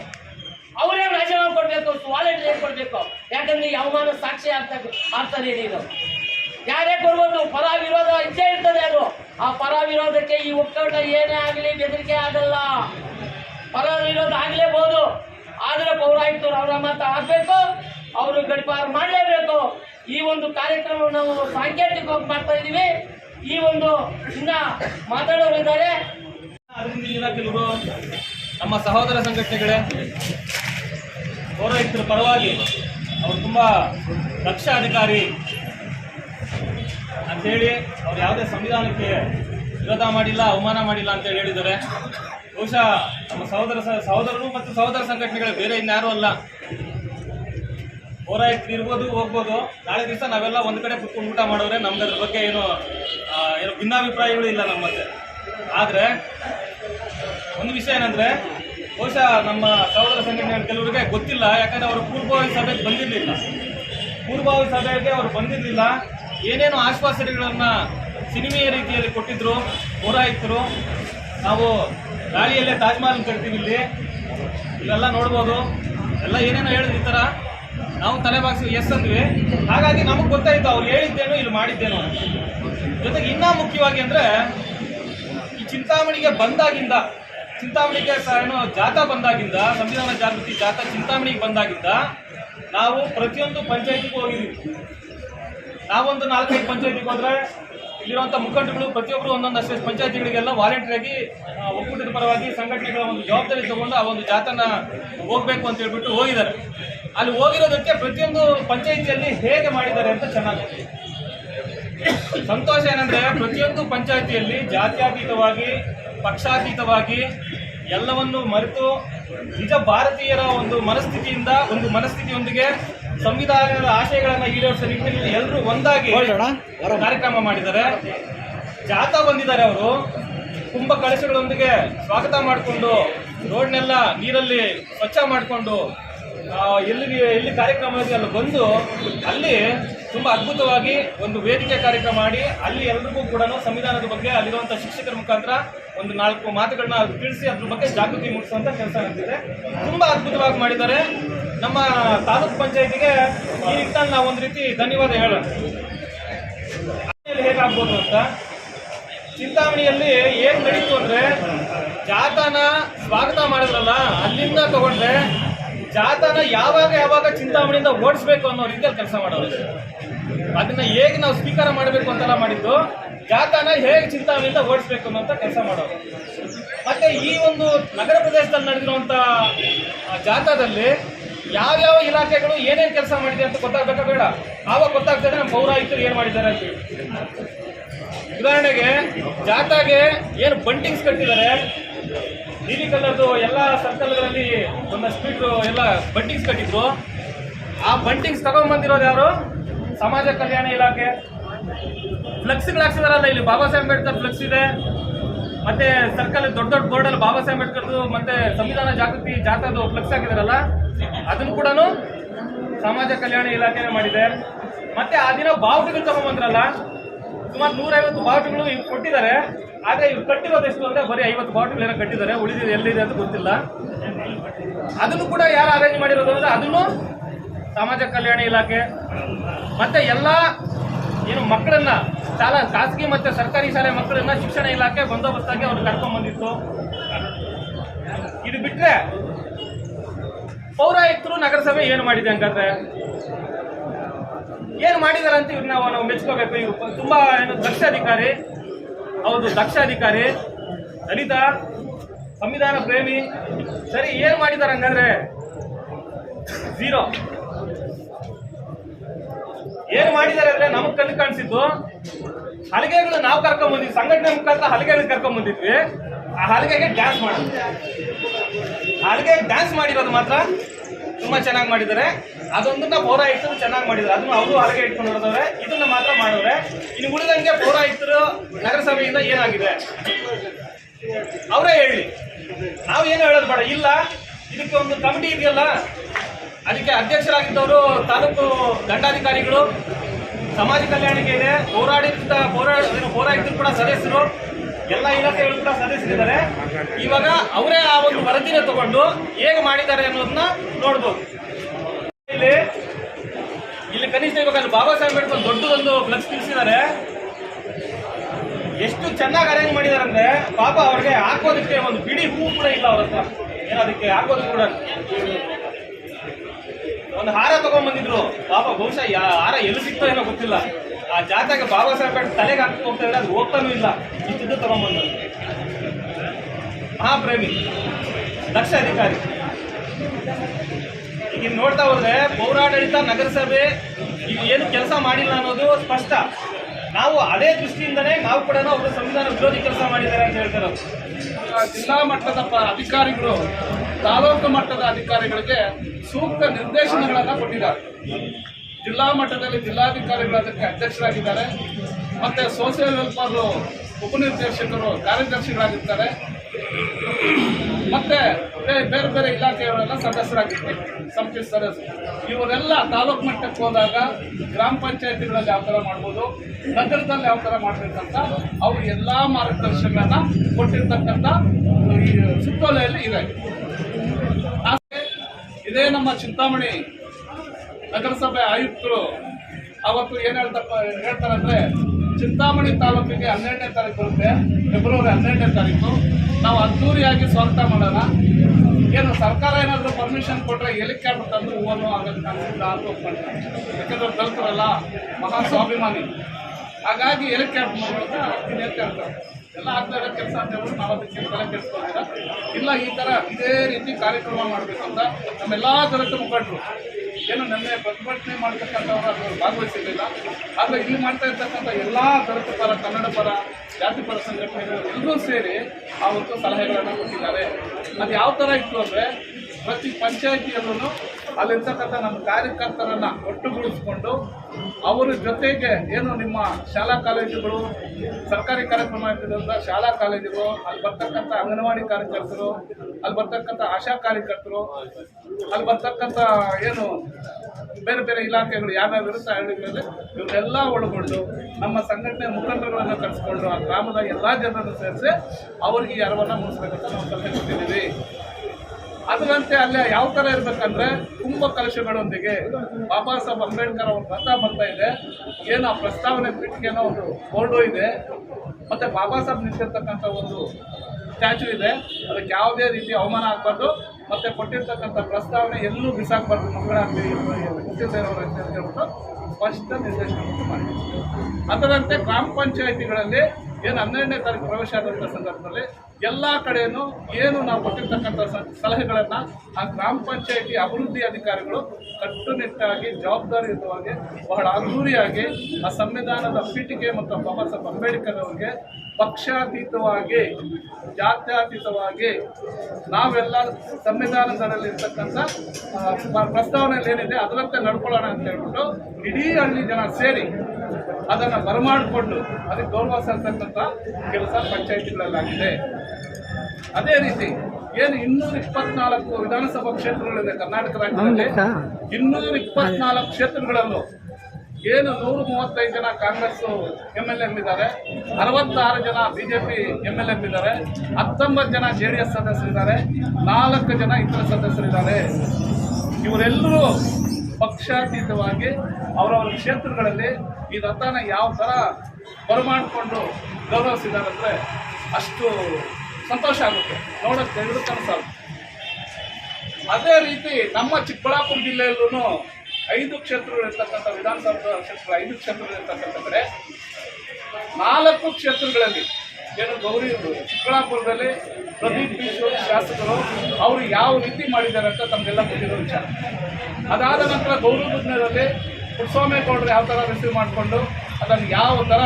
E: ಅವರೇ ರಾಜೀನಾಮೆ ಕೊಡ್ಬೇಕು ವಾಲಂಟಿಯರ್ ಕೊಡ್ಬೇಕು? ಯಾಕಂದ್ರೆ ಈ ಅವಮಾನ ಸಾಕ್ಷಿ ಆಗ್ತಾ ಆಗ್ತಾನೆ ನೀನು ಯಾರೇ ಕೊಡ್ಬೋದು ಪರ ವಿರೋಧ ಇದ್ದೇ ಇರ್ತದೆ ಅದು. ಆ ಪರ ವಿರೋಧಕ್ಕೆ ಈ ಒಕ್ಕೂಟ ಏನೇ ಆಗಲಿ ಬೆದರಿಕೆ ಆಗಲ್ಲ. ಪರ ವಿರೋಧ ಆಗ್ಲೇಬಹುದು ಆದ್ರೆ ಪೌರಾಯುಕ್ತರು ಅವರ ಮಾತು ಆಗ್ಬೇಕು, ಅವರು ಗಡಿಪಾರು ಮಾಡಲೇಬೇಕು. ಈ ಒಂದು ಕಾರ್ಯಕ್ರಮವನ್ನು ನಾವು ಸಾಂಕೇತಿಕವಾಗಿ ಮಾಡ್ತಾ ಇದೀವಿ. ಈ ಒಂದು ಇನ್ನ ಮಾತಾಡೋರು
F: ನಮ್ಮ ಸಹೋದರ ಸಂಘಟನೆಗಳೇ ಪೌರಾಯುಕ್ತರ ಪರವಾಗಿ ಅವರು ತುಂಬ ದಕ್ಷ ಅಧಿಕಾರಿ ಅಂಥೇಳಿ ಅವ್ರು ಯಾವುದೇ ಸಂವಿಧಾನಕ್ಕೆ ವಿರೋಧ ಮಾಡಿಲ್ಲ, ಅವಮಾನ ಮಾಡಿಲ್ಲ ಅಂತೇಳಿ ಹೇಳಿದ್ದಾರೆ. ಬಹುಶಃ ನಮ್ಮ ಸಹೋದರ ಸಹೋದರರು ಮತ್ತು ಸಹೋದರ ಸಂಘಟನೆಗಳು ಬೇರೆ ಇನ್ಯಾರೂ ಅಲ್ಲ. ಪೌರಾಯುಕ್ತರು ಇರ್ಬೋದು, ಹೋಗ್ಬೋದು. ನಾಳೆ ದಿವಸ ನಾವೆಲ್ಲ ಒಂದು ಕಡೆ ಕುತ್ಕೊಂಡು ಊಟ ಮಾಡೋರೆ ನಮ್ಗೆ ಅದ್ರ ಬಗ್ಗೆ ಏನು ಏನು ಭಿನ್ನಾಭಿಪ್ರಾಯಗಳು ಇಲ್ಲ ನಮ್ಮ ಮತ್ತೆ ಆದರೆ ಒಂದು ವಿಷಯ ಏನಂದ್ರೆ, ಬಹುಶಃ ನಮ್ಮ ಸಹೋದರ ಸಂಘಟನೆ ಕೆಲವರಿಗೆ ಗೊತ್ತಿಲ್ಲ, ಯಾಕಂದ್ರೆ ಅವರು ಪೂರ್ವಭಾವಿ ಸಭೆಗೆ ಬಂದಿರಲಿಲ್ಲ. ಪೂರ್ವಭಾವಿ ಸಭೆಗೆ ಅವರು ಬಂದಿರಲಿಲ್ಲ. ಏನೇನು ಆಶ್ವಾಸನೆಗಳನ್ನ ಸಿನಿಮೆಯ ರೀತಿಯಲ್ಲಿ ಕೊಟ್ಟಿದ್ರು ಪೌರಾಯುಕ್ತರು ನಾವು ಗಾಳಿಯಲ್ಲೇ ತಾಜ್ಮಹಲ್ ಕಟ್ತೀವಿ ಇಲ್ಲಿ. ಇಲ್ಲೆಲ್ಲ ನೋಡ್ಬೋದು. ಎಲ್ಲ ಏನೇನೋ ಹೇಳಿದ್ರು ಈ ಥರ ನಾವು ತಲೆ ಎಸ್ ಅಂದ್ವಿ. ಹಾಗಾಗಿ ನಮಗೆ ಗೊತ್ತಾಯಿತು, ಅವ್ರು ಹೇಳಿದ್ದೇನು ಇಲ್ಲಿ ಮಾಡಿದ್ದೇನು ಜೊತೆಗೆ ಇನ್ನೂ ಮುಖ್ಯವಾಗಿ ಅಂದರೆ, ಈ ಚಿಂತಾಮಣಿಗೆ ಬಂದಾಗಿಂದ ಚಿಂತಾಮಣಿಗೆ ಕಾರಣ ಜಾಥಾ ಬಂದಾಗಿಂದ ಸಂವಿಧಾನ ಜಾಗೃತಿ ಜಾಥಾ ಚಿಂತಾಮಣಿಗೆ ಬಂದಾಗಿಂದ ನಾವು ಪ್ರತಿಯೊಂದು ಪಂಚಾಯತಿಗೂ ಹೋಗಿದ್ದೀವಿ ನಾವೊಂದು ನಾಲ್ಕೈದು ಪಂಚಾಯತಿಗೆ ಹೋದ್ರೆ ಇಲ್ಲಿರುವಂಥ ಮುಖಂಡರುಗಳು ಪ್ರತಿಯೊಬ್ಬರು ಒಂದೊಂದು ಅಷ್ಟೇ ಪಂಚಾಯತಿಗಳಿಗೆಲ್ಲ ವಾಲಂಟಿಯರ್ ಆಗಿ ಆ, ಒಕ್ಕೂಟದ ಪರವಾಗಿ ಸಂಘಟನೆಗಳ ಒಂದು ಜವಾಬ್ದಾರಿ ತಗೊಂಡು ಆ ಒಂದು ಜಾತನ ಹೋಗ್ಬೇಕು ಅಂತ ಹೇಳ್ಬಿಟ್ಟು ಹೋಗಿದ್ದಾರೆ. ಅಲ್ಲಿ ಹೋಗಿರೋದಕ್ಕೆ ಪ್ರತಿಯೊಂದು ಪಂಚಾಯತಿಯಲ್ಲಿ ಹೇಗೆ ಮಾಡಿದ್ದಾರೆ ಅಂತ ಚೆನ್ನಾಗಿ ಸಂತೋಷ ಏನಂದ್ರೆ ಪ್ರತಿಯೊಂದು ಪಂಚಾಯತಿಯಲ್ಲಿ ಜಾತ್ಯತೀತವಾಗಿ ಪಕ್ಷಾತೀತವಾಗಿ ಎಲ್ಲವನ್ನು ಮರೆತು ನಿಜ ಭಾರತೀಯರ ಒಂದು ಮನಸ್ಥಿತಿಯಿಂದ ಒಂದು ಮನಸ್ಥಿತಿಯೊಂದಿಗೆ ಸಂವಿಧಾನದ ಆಶಯಗಳನ್ನು ಈಡೇರಿಸುವ ನಿಟ್ಟಿನಲ್ಲಿ ಎಲ್ಲರೂ ಒಂದಾಗಿ ಕಾರ್ಯಕ್ರಮ ಮಾಡಿದ್ದಾರೆ. ಜಾಥಾ ಬಂದಿದ್ದಾರೆ ಅವರು. ಕುಂಭ ಕಳಶಗಳೊಂದಿಗೆ ಸ್ವಾಗತ ಮಾಡಿಕೊಂಡು ರೋಡ್ನೆಲ್ಲ ನೀರಲ್ಲಿ ಸ್ವಚ್ಛ ಮಾಡಿಕೊಂಡು ಎಲ್ಲಿ ಎಲ್ಲಿ ಕಾರ್ಯಕ್ರಮ ಇದೆ ಅಲ್ಲಿ ಬಂದು ಅಲ್ಲಿ ತುಂಬ ಅದ್ಭುತವಾಗಿ ಒಂದು ವೇದಿಕೆ ಕಾರ್ಯಕ್ರಮ ಮಾಡಿ ಅಲ್ಲಿ ಎಲ್ರಿಗೂ ಕೂಡ ಸಂವಿಧಾನದ ಬಗ್ಗೆ ಅಲ್ಲಿರುವಂಥ ಶಿಕ್ಷಕರ ಮುಖಾಂತರ ಒಂದು ನಾಲ್ಕು ಮಾತುಗಳನ್ನ ತಿಳಿಸಿ ಅದ್ರ ಬಗ್ಗೆ ಜಾಗೃತಿ ಮೂಡಿಸುವಂತ ಕೆಲಸ ನಡೆದಿದೆ ತುಂಬಾ ಅದ್ಭುತವಾಗಿ ಮಾಡಿದ್ದಾರೆ. ನಮ್ಮ ತಾಲೂಕ್ ಪಂಚಾಯತಿಗೆ ಈ ನಿಟ್ಟಿನಲ್ಲಿ ನಾವು ಒಂದು ರೀತಿ ಧನ್ಯವಾದ ಹೇಳೋಣ. ಹೇಗಾಗ್ಬೋದು ಅಂತ? ಚಿಂತಾಮಣಿಯಲ್ಲಿ ಏನ್ ನಡೀತು ಅಂದ್ರೆ ಜಾತನ ಸ್ವಾಗತ ಮಾಡಿದ್ರಲ್ಲ, ಅಲ್ಲಿಂದ ತಗೊಂಡ್ರೆ ಜಾಥಾನ ಯಾವಾಗ ಯಾವಾಗ ಚಿಂತಾಮಣಿಯಿಂದ ಓಡಿಸ್ಬೇಕು ಅನ್ನೋ ರೀತಿಯಲ್ಲಿ ಕೆಲಸ ಮಾಡೋರು. ಅದನ್ನ ಹೇಗೆ ನಾವು ಸ್ವೀಕಾರ ಮಾಡಬೇಕು ಅಂತೆಲ್ಲ ಮಾಡಿದ್ದು, ಜಾತನ ಹೇಗೆ ಚಿಂತಾಮಣಿಯಿಂದ ಓಡಿಸ್ಬೇಕು ಅನ್ನೋಂಥ ಕೆಲಸ ಮಾಡೋರು. ಮತ್ತೆ ಈ ಒಂದು ನಗರ ಪ್ರದೇಶದಲ್ಲಿ ನಡೆದಿರುವಂತ ಜಾಥಾದಲ್ಲಿ ಯಾವ್ಯಾವ ಇಲಾಖೆಗಳು ಏನೇನು ಕೆಲಸ ಮಾಡಿದೆ ಅಂತ ಗೊತ್ತಾಗ್ಬೇಕಾ ಬೇಡ. ಆವಾಗ ಗೊತ್ತಾಗ್ತದೆ ನಮ್ಮ ಪೌರಾಯುಕ್ತರು ಏನ್ ಮಾಡಿದ್ದಾರೆ ಅಂತ. ಉದಾಹರಣೆಗೆ ಜಾಥಾಗೆ ಏನು ಬಂಟಿಂಗ್ಸ್ ಕಟ್ಟಿದ್ದಾರೆ ನೀಲಿ ಕಲರ್ದು ಎಲ್ಲ ಸರ್ಕಲ್ಗಳಲ್ಲಿ ಒಂದು ಸ್ಪೀಡ್ ಎಲ್ಲ ಬಂಟಿಂಗ್ಸ್ ಕಟ್ಟಿದ್ರು. ಆ ಬಂಟಿಂಗ್ಸ್ ತಗೊಂಡ್ಬಂದಿರೋದು ಯಾರು? ಸಮಾಜ ಕಲ್ಯಾಣ ಇಲಾಖೆ. ಫ್ಲೆಕ್ಸ್ಗಳು ಹಾಕ್ಸಿದಾರಲ್ಲ ಇಲ್ಲಿ ಬಾಬಾ ಸಾಹೇಬ್ ಅಂಬೇಡ್ಕರ್ ಫ್ಲೆಕ್ಸ್ ಇದೆ. ಮತ್ತೆ ಸರ್ಕಲ್ ದೊಡ್ಡ ದೊಡ್ಡ ಬೋರ್ಡಲ್ಲಿ ಬಾಬಾ ಸಾಹೇಬ್ ಅಂಬೇಡ್ಕರ್ದು ಮತ್ತೆ ಸಂವಿಧಾನ ಜಾಗೃತಿ ಜಾಥಾದು ಫ್ಲೆಕ್ಸ್ ಹಾಕಿದಾರಲ್ಲ ಅದನ್ನು ಕೂಡ ಸಮಾಜ ಕಲ್ಯಾಣ ಇಲಾಖೆನೇ ಮಾಡಿದೆ. ಮತ್ತೆ ಆ ದಿನ ಬಾವುಟಗಳು ತಗೊಂಡ್ಬಂದ್ರಲ್ಲ ಸುಮಾರು ನೂರೈವತ್ತು ಬಾವುಟಗಳು ಇವ್ರು ಕೊಟ್ಟಿದ್ದಾರೆ. ಆದರೆ ಇವ್ರು ಕಟ್ಟಿರೋದು ಎಷ್ಟು ಅಂದ್ರೆ ಬರೀ ಐವತ್ತು ಬಾವುಟಗಳು ಏನೋ ಕಟ್ಟಿದ್ದಾರೆ. ಉಳಿದಿದೆ, ಎಲ್ಲಿದೆ ಅಂತ ಗೊತ್ತಿಲ್ಲ. ಅದನ್ನು ಕೂಡ ಯಾರು ಅರೇಂಜ್ ಮಾಡಿರೋದು ಅಂದ್ರೆ ಅದನ್ನು ಸಮಾಜ ಕಲ್ಯಾಣ ಇಲಾಖೆ ಮತ್ತೆ ಎಲ್ಲ ಏನು ಮಕ್ಕಳನ್ನ ಶಾಲಾ, ಖಾಸಗಿ ಮತ್ತೆ ಸರ್ಕಾರಿ ಶಾಲೆ ಮಕ್ಕಳನ್ನ ಶಿಕ್ಷಣ ಇಲಾಖೆ ಬಂದೋಬಸ್ತಾಗಿ ಅವ್ರು ಕರ್ಕೊಂಡ್ ಬಂದಿತ್ತು. ಇದು ಬಿಟ್ರೆ ಪೌರಾಯುಕ್ತರು ನಗರಸಭೆ ಏನು ಮಾಡಿದೆ ಹಂಗಾದ್ರೆ? ಏನು ಮಾಡಿದಾರೆ ಅಂತ ಇವ್ರು ನಾವು ನಾವು ಮೆಚ್ಕೋಬೇಕು. ಇವ್ರು ತುಂಬ ಏನು ದಕ್ಷ ಅಧಿಕಾರಿ ಹೌದು ದಕ್ಷ ಅಧಿಕಾರಿ ದಲಿತ, ಸಂವಿಧಾನ ಪ್ರೇಮಿ. ಸರಿ, ಏನು ಮಾಡಿದಾರೆ ಹಂಗಂದ್ರೆ? ಝೀರೋ ಏನು ಮಾಡಿದಾರೆ ಅಂದ್ರೆ ನಮಗೆ ಕಣ್ಣು ಕಾಣಿಸಿದ್ದು, ಹಲಗೆಗಳು ನಾವು ಕರ್ಕೊಂಡ್ ಬಂದಿದ್ವಿ. ಸಂಘಟನೆ ಮುಖಾಂತರ ಹಲಗೆಗಳು ಕರ್ಕೊಂಡ್ ಬಂದಿದ್ವಿ. ಆ ಹಲಗೆಗೆ ಡ್ಯಾನ್ಸ್ ಮಾಡಿದ್ವಿ ಹಲಗೆ ಡ್ಯಾನ್ಸ್ ಮಾಡಿರೋದು ಮಾತ್ರ ತುಂಬಾ ಚೆನ್ನಾಗಿ ಮಾಡಿದ್ದಾರೆ. ಅದೊಂದನ್ನ ಪೌರಾಯುಕ್ತರು ಚೆನ್ನಾಗಿ ಮಾಡಿದ್ರು ಅದನ್ನ ಅವರು ಹೊರಗೆ ಇಟ್ಕೊಂಡು ಹೊಡೆದವ್ರೆ ಇದನ್ನ ಮಾತ್ರ ಮಾಡವ್ರೆ ಇನ್ನು ಉಳಿದಂಗೆ ಪೌರಾಯುಕ್ತರು ನಗರಸಭೆಯಿಂದ ಏನಾಗಿದೆ? ಅವರೇ ಹೇಳಿ. ನಾವು ಏನು ಹೇಳೋದು ಬೇಡ. ಇಲ್ಲ, ಇದಕ್ಕೆ ಒಂದು ಕಮಿಟಿ ಇದೆಯಲ್ಲ? ಅದಕ್ಕೆ ಅಧ್ಯಕ್ಷರಾಗಿದ್ದವರು ತಾಲೂಕು ದಂಡಾಧಿಕಾರಿಗಳು. ಸಮಾಜ ಕಲ್ಯಾಣಕ್ಕೆ ಇದೆ. ಪೌರಾಡಳಿತ ಪೌರಾ ಏನು ಪೌರಾಯುಕ್ತರು ಕೂಡ ಸದಸ್ಯರು. ಎಲ್ಲ ಇಲಾಖೆಗಳು ಕೂಡ ಸದಸ್ಯರಿದ್ದಾರೆ ಇವಾಗ ಅವರೇ ಆ ಒಂದು ವರದಿನ ತಗೊಂಡು ಹೇಗೆ ಮಾಡಿದ್ದಾರೆ ಅನ್ನೋದನ್ನ ನೋಡ್ಬೋದು. ಇಲ್ಲಿ ಇಲ್ಲಿ ಕನಿಷ್ಠ ಇವಾಗ ಅಲ್ಲಿ ಬಾಬಾ ಸಾಹೇಬ್ ಅಂಬೇಡ್ಕರ್ ದೊಡ್ಡದೊಂದು ಫ್ಲೆಕ್ಸ್ ತಿಳಿಸಿದ್ದಾರೆ. ಎಷ್ಟು ಚೆನ್ನಾಗಿ ಅರೇಂಜ್ ಮಾಡಿದ್ದಾರೆ ಅಂದ್ರೆ ಪಾಪ ಅವ್ರಿಗೆ ಹಾಕೋದಕ್ಕೆ ಒಂದು ಬಿಡಿ ಹೂ ಕೂಡ ಇಲ್ಲ ಅವ್ರ ಹತ್ರ. ಏನೋ ಅದಕ್ಕೆ ಹಾಕೋದು ಕೂಡ ಒಂದು ಹಾರ ತಗೊಂಡ್ಬಂದಿದ್ರು ಪಾಪ ಬಹುಶಃ ಹಾರ ಎಲ್ಲಿ ಸಿಗ್ತೋ ಏನೋ ಗೊತ್ತಿಲ್ಲ. ಆ ಜಾತ್ರೆಗೆ ಬಾಬಾ ಸಾಹೇಬ್ ಅಂಬೇಡ್ಕರ್ ತಲೆಗೆ ಹಾಕಿ ಹೋಗ್ತಾ ಅದು ಹೋಗ್ತಾನೂ ಇಲ್ಲ. ಇಷ್ಟಿದ್ದು ತಗೊಂಡ್ಬಂದು ಮಹಾಪ್ರೇಮಿ ದಕ್ಷ ಅಧಿಕಾರಿ ಈಗ ನೋಡ್ತಾ ಹೋದ್ರೆ ಪೌರಾಡಳಿತ, ನಗರಸಭೆ, ಈಗ ಏನು ಕೆಲಸ ಮಾಡಿಲ್ಲ ಅನ್ನೋದು ಸ್ಪಷ್ಟ. ನಾವು ಅದೇ ದೃಷ್ಟಿಯಿಂದನೇ ನಾವು ಕೂಡ ಅವರು ಸಂವಿಧಾನ ವಿರೋಧಿ ಕೆಲಸ ಮಾಡಿದ್ದಾರೆ ಅಂತ ಹೇಳ್ತಾರೆ.
G: ಜಿಲ್ಲಾ ಮಟ್ಟದ ಅಧಿಕಾರಿಗಳು, ತಾಲೂಕು ಮಟ್ಟದ ಅಧಿಕಾರಿಗಳಿಗೆ ಸೂಕ್ತ ನಿರ್ದೇಶನಗಳನ್ನು ಕೊಟ್ಟಿದ್ದಾರೆ. ಜಿಲ್ಲಾ ಮಟ್ಟದಲ್ಲಿ ಜಿಲ್ಲಾಧಿಕಾರಿಗಳು ಅದಕ್ಕೆ ಅಧ್ಯಕ್ಷರಾಗಿದ್ದಾರೆ. ಮತ್ತೆ ಸೋಷಿಯಲ್ ವೆಲ್ಫೇರ್ ಉಪನಿರ್ದೇಶಕರು, ಕಾರ್ಯದರ್ಶಿಗಳಾಗಿರ್ತಾರೆ. ಮತ್ತೆ ಬೇರೆ ಬೇರೆ ಇಲಾಖೆಯವರೆಲ್ಲ ಸದಸ್ಯರಾಗಿರ್ತಾರೆ. ಸಂಸ್ಥೆ ಸದಸ್ಯರು. ಇವರೆಲ್ಲ ತಾಲೂಕು ಮಟ್ಟಕ್ಕೆ ಹೋದಾಗ ಗ್ರಾಮ ಪಂಚಾಯತಿಗಳಲ್ಲಿ ಯಾವ ಥರ ಮಾಡ್ಬೋದು, ನಗರದಲ್ಲಿ ಯಾವ ಥರ ಮಾಡ್ಬೇಕಂತ ಅವ್ರು ಎಲ್ಲ ಮಾರ್ಗದರ್ಶನಗಳನ್ನು ಕೊಟ್ಟಿರ್ತಕ್ಕಂಥ ಈ ಸುತ್ತೋಲೆಯಲ್ಲಿ ಇದೆ. ಇದೇ ನಮ್ಮ ಚಿಂತಾಮಣಿ ನಗರಸಭೆ ಆಯುಕ್ತರು ಅವತ್ತು ಏನು ಹೇಳ್ತಪ್ಪ, ಹೇಳ್ತಾರಂದ್ರೆ ಚಿಂತಾಮಣಿ ತಾಲೂಕಿಗೆ ಹನ್ನೆರಡನೇ ತಾರೀಕು ಬರುತ್ತೆ, ಫೆಬ್ರವರಿ ಹನ್ನೆರಡನೇ ತಾರೀಕು. ನಾವು ಅದ್ದೂರಿಯಾಗಿ ಸ್ವಾಗತ ಮಾಡೋಣ. ಏನು, ಸರ್ಕಾರ ಏನಾದರೂ ಪರ್ಮಿಷನ್ ಕೊಟ್ಟರೆ ಹೆಲಿಕಾಪ್ಟರ್ ತಂದು ಹೂವನ್ನು ಆಗಕ್ಕೆ ಕಾಣಿಸಿಲ್ಲ ಅಂತ ಒಪ್ಕೊಂಡ್ರೆ ಯಾಕಂದ್ರೆ ಕಲ್ತರಲ್ಲ ಮಹಾ ಸ್ವಾಭಿಮಾನಿ ಹಾಗಾಗಿ ಆಗ್ತೀನಿ ಅಂತ ಹೇಳ್ತಾರೆ ಎಲ್ಲ ಆಗ್ತಾ ಇರೋ ಕೆಲಸ ಅಂತ ಹೇಳ್ಬಿಟ್ಟು ನಾವು ಅದಕ್ಕೆ ತಲೆ ಕೆಡಿಸ್ಕೊಂಡಿಲ್ಲ ಇಲ್ಲ, ಈ ಥರ ಇದೇ ರೀತಿ ಕಾರ್ಯಕ್ರಮ ಮಾಡಬೇಕು ಅಂತ ನಮ್ಮೆಲ್ಲ ದಲಿತ ಮುಖಂಡರು ಏನು ನಿನ್ನೆ ಪ್ರತಿಭಟನೆ ಮಾಡ್ತಕ್ಕಂಥವ್ರು ಅದ್ರಲ್ಲಿ ಭಾಗವಹಿಸಿರಲಿಲ್ಲ. ಆದರೆ ಇಲ್ಲಿ ಮಾಡ್ತಾ ಇರ್ತಕ್ಕಂಥ ಎಲ್ಲ ದಲಿತ ಪರ, ಕನ್ನಡ ಪರ, ಜಾತಿ ಪರ ಸಂಘಟನೆಗಳು ಎಲ್ಲರೂ ಸೇರಿ ಒಂದು ಸಲಹೆಗಳನ್ನು ಕೊಟ್ಟಿದ್ದಾರೆ. ಅದು ಯಾವ ಥರ ಇತ್ತು ಅಂದರೆ ಪ್ರತಿ ಪಂಚಾಯತಿಯಲ್ಲೂ ಅಲ್ಲಿರ್ತಕ್ಕಂಥ ನಮ್ಮ ಕಾರ್ಯಕರ್ತರನ್ನು ಒಟ್ಟುಗೂಡಿಸ್ಕೊಂಡು ಅವರ ಜೊತೆಗೆ ಏನು ನಿಮ್ಮ ಶಾಲಾ ಕಾಲೇಜುಗಳು, ಸರ್ಕಾರಿ ಕಾರ್ಯಕ್ರಮ ಇರ್ತದಂಥ ಶಾಲಾ ಕಾಲೇಜುಗಳು, ಅಲ್ಲಿ ಬರ್ತಕ್ಕಂಥ ಅಂಗನವಾಡಿ ಕಾರ್ಯಕರ್ತರು, ಅಲ್ಲಿ ಬರ್ತಕ್ಕಂಥ ಆಶಾ ಕಾರ್ಯಕರ್ತರು, ಅಲ್ಲಿ ಬರ್ತಕ್ಕಂಥ ಏನು ಬೇರೆ ಬೇರೆ ಇಲಾಖೆಗಳು ಯಾವ್ಯಾವ ಇರುತ್ತೆ ಹಳ್ಳಿಗಳಲ್ಲಿ ಇವನ್ನೆಲ್ಲ ಒಳಗೊಂಡು ನಮ್ಮ ಸಂಘಟನೆ ಮುಖಂಡರುಗಳನ್ನು ಕರೆಸ್ಕೊಂಡು ಆ ಗ್ರಾಮದ ಎಲ್ಲ ಜನರನ್ನು ಸೇರಿಸಿ ಅವ್ರಿಗೆ ಈ ಅರವನ್ನು ಮುಗಿಸ್ಬೇಕಂತ ನಾವು ಸಲಹೆ ಕೊಟ್ಟಿದ್ದೀವಿ ಅದರಂತೆ ಅಲ್ಲೇ ಯಾವ ಥರ ಇರಬೇಕಂದ್ರೆ ಕುಂಭ ಕಲಶಗಳೊಂದಿಗೆ ಬಾಬಾ ಸಾಹೇಬ್ ಅಂಬೇಡ್ಕರ್ ಅವ್ರ ರಥ ಬರ್ತಾ ಇದೆ. ಏನು ಆ ಪ್ರಸ್ತಾವನೆ ಪೀಠಿಗೆನೋ ಒಂದು ಬೋರ್ಡು ಇದೆ. ಮತ್ತೆ ಬಾಬಾ ಸಾಹೇಬ್ ನಿಂತಿರ್ತಕ್ಕಂಥ ಒಂದು ಸ್ಟ್ಯಾಚು ಇದೆ. ಅದಕ್ಕೆ ಯಾವುದೇ ರೀತಿ ಅವಮಾನ ಆಗಬಾರ್ದು. ಮತ್ತೆ ಕೊಟ್ಟಿರ್ತಕ್ಕಂಥ ಪ್ರಸ್ತಾವನೆ ಎಲ್ಲೂ ಬಿಸಾಕಬಾರ್ದು ಸರ್ ಅವರು ಅಂತ ಹೇಳ್ಬಿಟ್ಟು ಸ್ಪಷ್ಟ ನಿರ್ದೇಶನವನ್ನು ಮಾಡಿದ್ದೀವಿ ಅದರಂತೆ ಗ್ರಾಮ ಪಂಚಾಯಿತಿಗಳಲ್ಲಿ ಏನು ಹನ್ನೆರಡನೇ ತಾರೀಕು ಪ್ರವೇಶ ಆದಂಥ ಸಂದರ್ಭದಲ್ಲಿ ಎಲ್ಲ ಕಡೆಯೂ ಏನು ನಾವು ಕೊಟ್ಟಿರ್ತಕ್ಕಂಥ ಸಲಹೆಗಳನ್ನು ಆ ಗ್ರಾಮ ಪಂಚಾಯಿತಿ ಅಭಿವೃದ್ಧಿ ಅಧಿಕಾರಿಗಳು ಕಟ್ಟುನಿಟ್ಟಾಗಿ, ಜವಾಬ್ದಾರಿಯುತವಾಗಿ, ಬಹಳ ಅದ್ದೂರಿಯಾಗಿ ಆ ಸಂವಿಧಾನದ ಪೀಠಿಕೆ ಮತ್ತು ಬಾಬಾ ಸಾಹೇಬ್ ಅಂಬೇಡ್ಕರ್ ಅವರಿಗೆ ಪಕ್ಷಾತೀತವಾಗಿ, ಜಾತ್ಯಾತೀತವಾಗಿ ನಾವೆಲ್ಲ ಸಂವಿಧಾನದಲ್ಲಿ ಇರ್ತಕ್ಕಂಥ ಪ್ರಸ್ತಾವನೆಯಲ್ಲಿ ಏನಿದೆ ಅದರಂತೆ ನಡ್ಕೊಳ್ಳೋಣ ಅಂತ ಹೇಳ್ಬಿಟ್ಟು ಇಡೀ ಹಳ್ಳಿ ಜನ ಸೇರಿ ಅದನ್ನು ಬರಮಾಡಿಕೊಂಡು ಅದಕ್ಕೆ ಗೌರವ ಸಲ್ತಕ್ಕಂಥ ಕೆಲಸ ಪಂಚಾಯಿತಿಗಳಲ್ಲಾಗಿದೆ. ಅದೇ ರೀತಿ ಏನು ಇನ್ನೂರ ಇಪ್ಪತ್ನಾಲ್ಕು ವಿಧಾನಸಭಾ ಕ್ಷೇತ್ರಗಳಿದೆ ಕರ್ನಾಟಕ ರಾಜ್ಯದಲ್ಲಿ ಇನ್ನೂರ ಇಪ್ಪತ್ನಾಲ್ಕು ಕ್ಷೇತ್ರಗಳಲ್ಲೂ ಏನು ನೂರ ಮೂವತ್ತೈದು ಜನ ಕಾಂಗ್ರೆಸ್ ಎಂ ಎಲ್ ಎಂ ಇದ್ದಾರೆ ಅರವತ್ತಾರು ಜನ ಬಿಜೆಪಿ ಎಂ ಎಲ್ ಎಂ ಇದ್ದಾರೆ ಹತ್ತೊಂಬತ್ತು ಜನ ಜೆ ಡಿ ಎಸ್ ಸದಸ್ಯರಿದ್ದಾರೆ ನಾಲ್ಕು ಜನ ಇತರ ಸದಸ್ಯರಿದ್ದಾರೆ. ಇವರೆಲ್ಲರೂ ಪಕ್ಷಾತೀತವಾಗಿ ಅವರವರ ಕ್ಷೇತ್ರಗಳಲ್ಲಿ ಈ ರಥನ ಯಾವ ಥರ ಬರಮಾಡಿಕೊಂಡು ಗೌರವಿಸಿದ್ದಾರೆ ಅಷ್ಟು ಸಂತೋಷ ಆಗುತ್ತೆ. ನೋಡೋಕ್ಕೆ ಎರಡು ಕನಸಾಗುತ್ತೆ ಅದೇ ರೀತಿ ನಮ್ಮ ಚಿಕ್ಕಬಳ್ಳಾಪುರ ಜಿಲ್ಲೆಯಲ್ಲೂ ಐದು ಕ್ಷೇತ್ರಗಳಿರ್ತಕ್ಕಂಥ ವಿಧಾನಸಭಾ ಕ್ಷೇತ್ರ, ಐದು ಕ್ಷೇತ್ರಗಳಿರ್ತಕ್ಕಂಥ ಕಡೆ ನಾಲ್ಕು ಕ್ಷೇತ್ರಗಳಲ್ಲಿ ಏನು ಗೌರಿ ಚಿಕ್ಕಬಳ್ಳಾಪುರದಲ್ಲಿ ಪ್ರದೀಪ್ ಈಶ್ವರ್ ಶಾಸಕರು ಅವರು ಯಾವ ರೀತಿ ಮಾಡಿದ್ದಾರೆ ಅಂತ ತಮಗೆಲ್ಲ ಗೊತ್ತಿರೋ ವಿಚಾರ. ಅದಾದ ನಂತರ ಗೌರವದಲ್ಲಿ ಪುಟ್ಟಸ್ವಾಮೇಗೌಡರು ಯಾವ ಥರ ರಿಸೀವ್ ಮಾಡಿಕೊಂಡು ಅದನ್ನು ಯಾವ ಥರ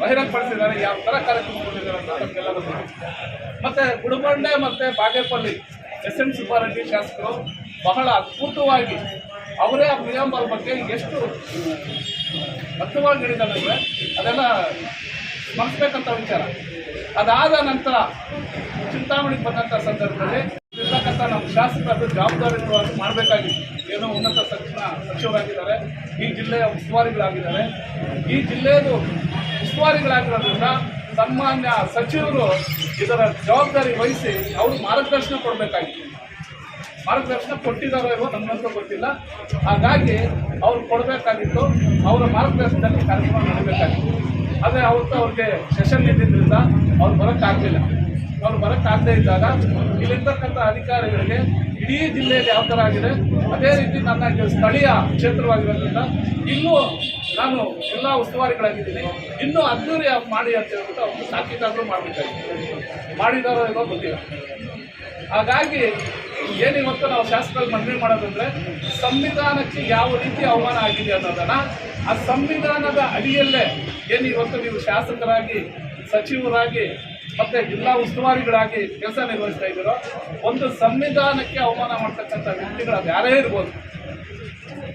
G: ಬಹಿರಂಗಪಡಿಸಿದ್ದಾರೆ, ಯಾವ ಥರ ಕಾರ್ಯಕ್ರಮ ಕೊಟ್ಟಿದ್ದಾರೆ ಅಂತ ಗೊತ್ತಿದೆ ಮತ್ತೆ ಗುಡಬಂಡೆ ಮತ್ತು ಬಾಗೇಪಲ್ಲಿ ಎಸ್ ಎನ್ ಸುಬ್ಬಾರೆಡ್ಡಿ ಶಾಸಕರು ಬಹಳ ಅದ್ಭುತವಾಗಿ ಅವರೇ ಆ ಪ್ರಿಯಾಂಬಲ್ ಬಗ್ಗೆ ಎಷ್ಟು ಬದ್ಧವಾಗಿ ನಡೀತಾರೆ ಅದೆಲ್ಲ ಸ್ಮರಿಸ್ಬೇಕಂತ ವಿಚಾರ. ಅದಾದ ನಂತರ ಚಿಂತಾಮಣಿಗೆ ಬಂದಂಥ ಸಂದರ್ಭದಲ್ಲಿ ಇರ್ತಕ್ಕಂಥ ನಮ್ಮ ಶಾಸಕರು ಜವಾಬ್ದಾರಿಗಳು ಮಾಡಬೇಕಾಗಿತ್ತು ಏನೋ ಉನ್ನತ ಸಚಿವ ಸಚಿವರಾಗಿದ್ದಾರೆ. ಈ ಜಿಲ್ಲೆಯ ಉಸ್ತುವಾರಿಗಳಾಗಿದ್ದಾರೆ. ಈ ಜಿಲ್ಲೆಯದು ಉಸ್ತುವಾರಿಗಳಾಗಿರೋದ್ರಿಂದ ಸನ್ಮಾನ್ಯ ಸಚಿವರು ಇದರ ಜವಾಬ್ದಾರಿ ವಹಿಸಿ ಅವರು ಮಾರ್ಗದರ್ಶನ ಕೊಡಬೇಕಾಗಿತ್ತು ಮಾರ್ಗದರ್ಶನ ಕೊಟ್ಟಿದ್ದಾರೋ ಇಲ್ವೋ ನಮಗಂತೂ ಗೊತ್ತಿಲ್ಲ. ಹಾಗಾಗಿ ಅವ್ರು ಕೊಡಬೇಕಾಗಿತ್ತು. ಅವರ ಮಾರ್ಗದರ್ಶನದಲ್ಲಿ ಕಾರ್ಯಕ್ರಮ ನಡೆಯಬೇಕಾಗಿತ್ತು ಆದರೆ ಅವತ್ತು ಅವ್ರಿಗೆ ಸೆಷನ್ ಇದ್ದಿದ್ದರಿಂದ ಅವ್ರು ಬರೋಕ್ಕಾಗಲಿಲ್ಲ. ಅವ್ರು ಬರೋಕ್ಕಾಗದೇ ಇದ್ದಾಗ ಇಲ್ಲಿರ್ತಕ್ಕಂಥ ಅಧಿಕಾರಿಗಳಿಗೆ ಇಡೀ ಜಿಲ್ಲೆಯಲ್ಲಿ ಯಾವ ಥರ ಆಗಿದೆ, ಅದೇ ರೀತಿ ನನ್ನ ಸ್ಥಳೀಯ ಕ್ಷೇತ್ರವಾಗಿರೋದ್ರಿಂದ ಇನ್ನೂ ನಾನು ಎಲ್ಲ ಉಸ್ತುವಾರಿಗಳಾಗಿದ್ದೀನಿ. ಇನ್ನೂ ಅದ್ದೂರಿ ಮಾಡಿ ಅಂತ ಹೇಳ್ಬಿಟ್ಟು ಅವ್ರಿಗೆ ತಾಕೀತಾದರೂ ಮಾಡಬೇಕಾಗಿತ್ತು ಮಾಡಿದಾರೋ ಏನೋ ಗೊತ್ತಿಲ್ಲ. ಹಾಗಾಗಿ ಏನಿವತ್ತು ನಾವು ಶಾಸಕರಲ್ಲಿ ಮನವಿ ಮಾಡೋದಂದ್ರೆ ಸಂವಿಧಾನಕ್ಕೆ ಯಾವ ರೀತಿ ಅವಮಾನ ಆಗಿದೆ ಅನ್ನೋದನ್ನ ಆ ಸಂವಿಧಾನದ ಅಡಿಯಲ್ಲೇ ಏನು ಇವತ್ತು ನೀವು ಶಾಸಕರಾಗಿ, ಸಚಿವರಾಗಿ ಮತ್ತೆ ಜಿಲ್ಲಾ ಉಸ್ತುವಾರಿಗಳಾಗಿ ಕೆಲಸ ನಿರ್ವಹಿಸ್ತಾ ಇದ್ದೀರೋ, ಒಂದು ಸಂವಿಧಾನಕ್ಕೆ ಅವಮಾನ ಮಾಡ್ತಕ್ಕಂಥ ವ್ಯಕ್ತಿಗಳು ಅದು ಯಾರೇ ಇರ್ಬೋದು.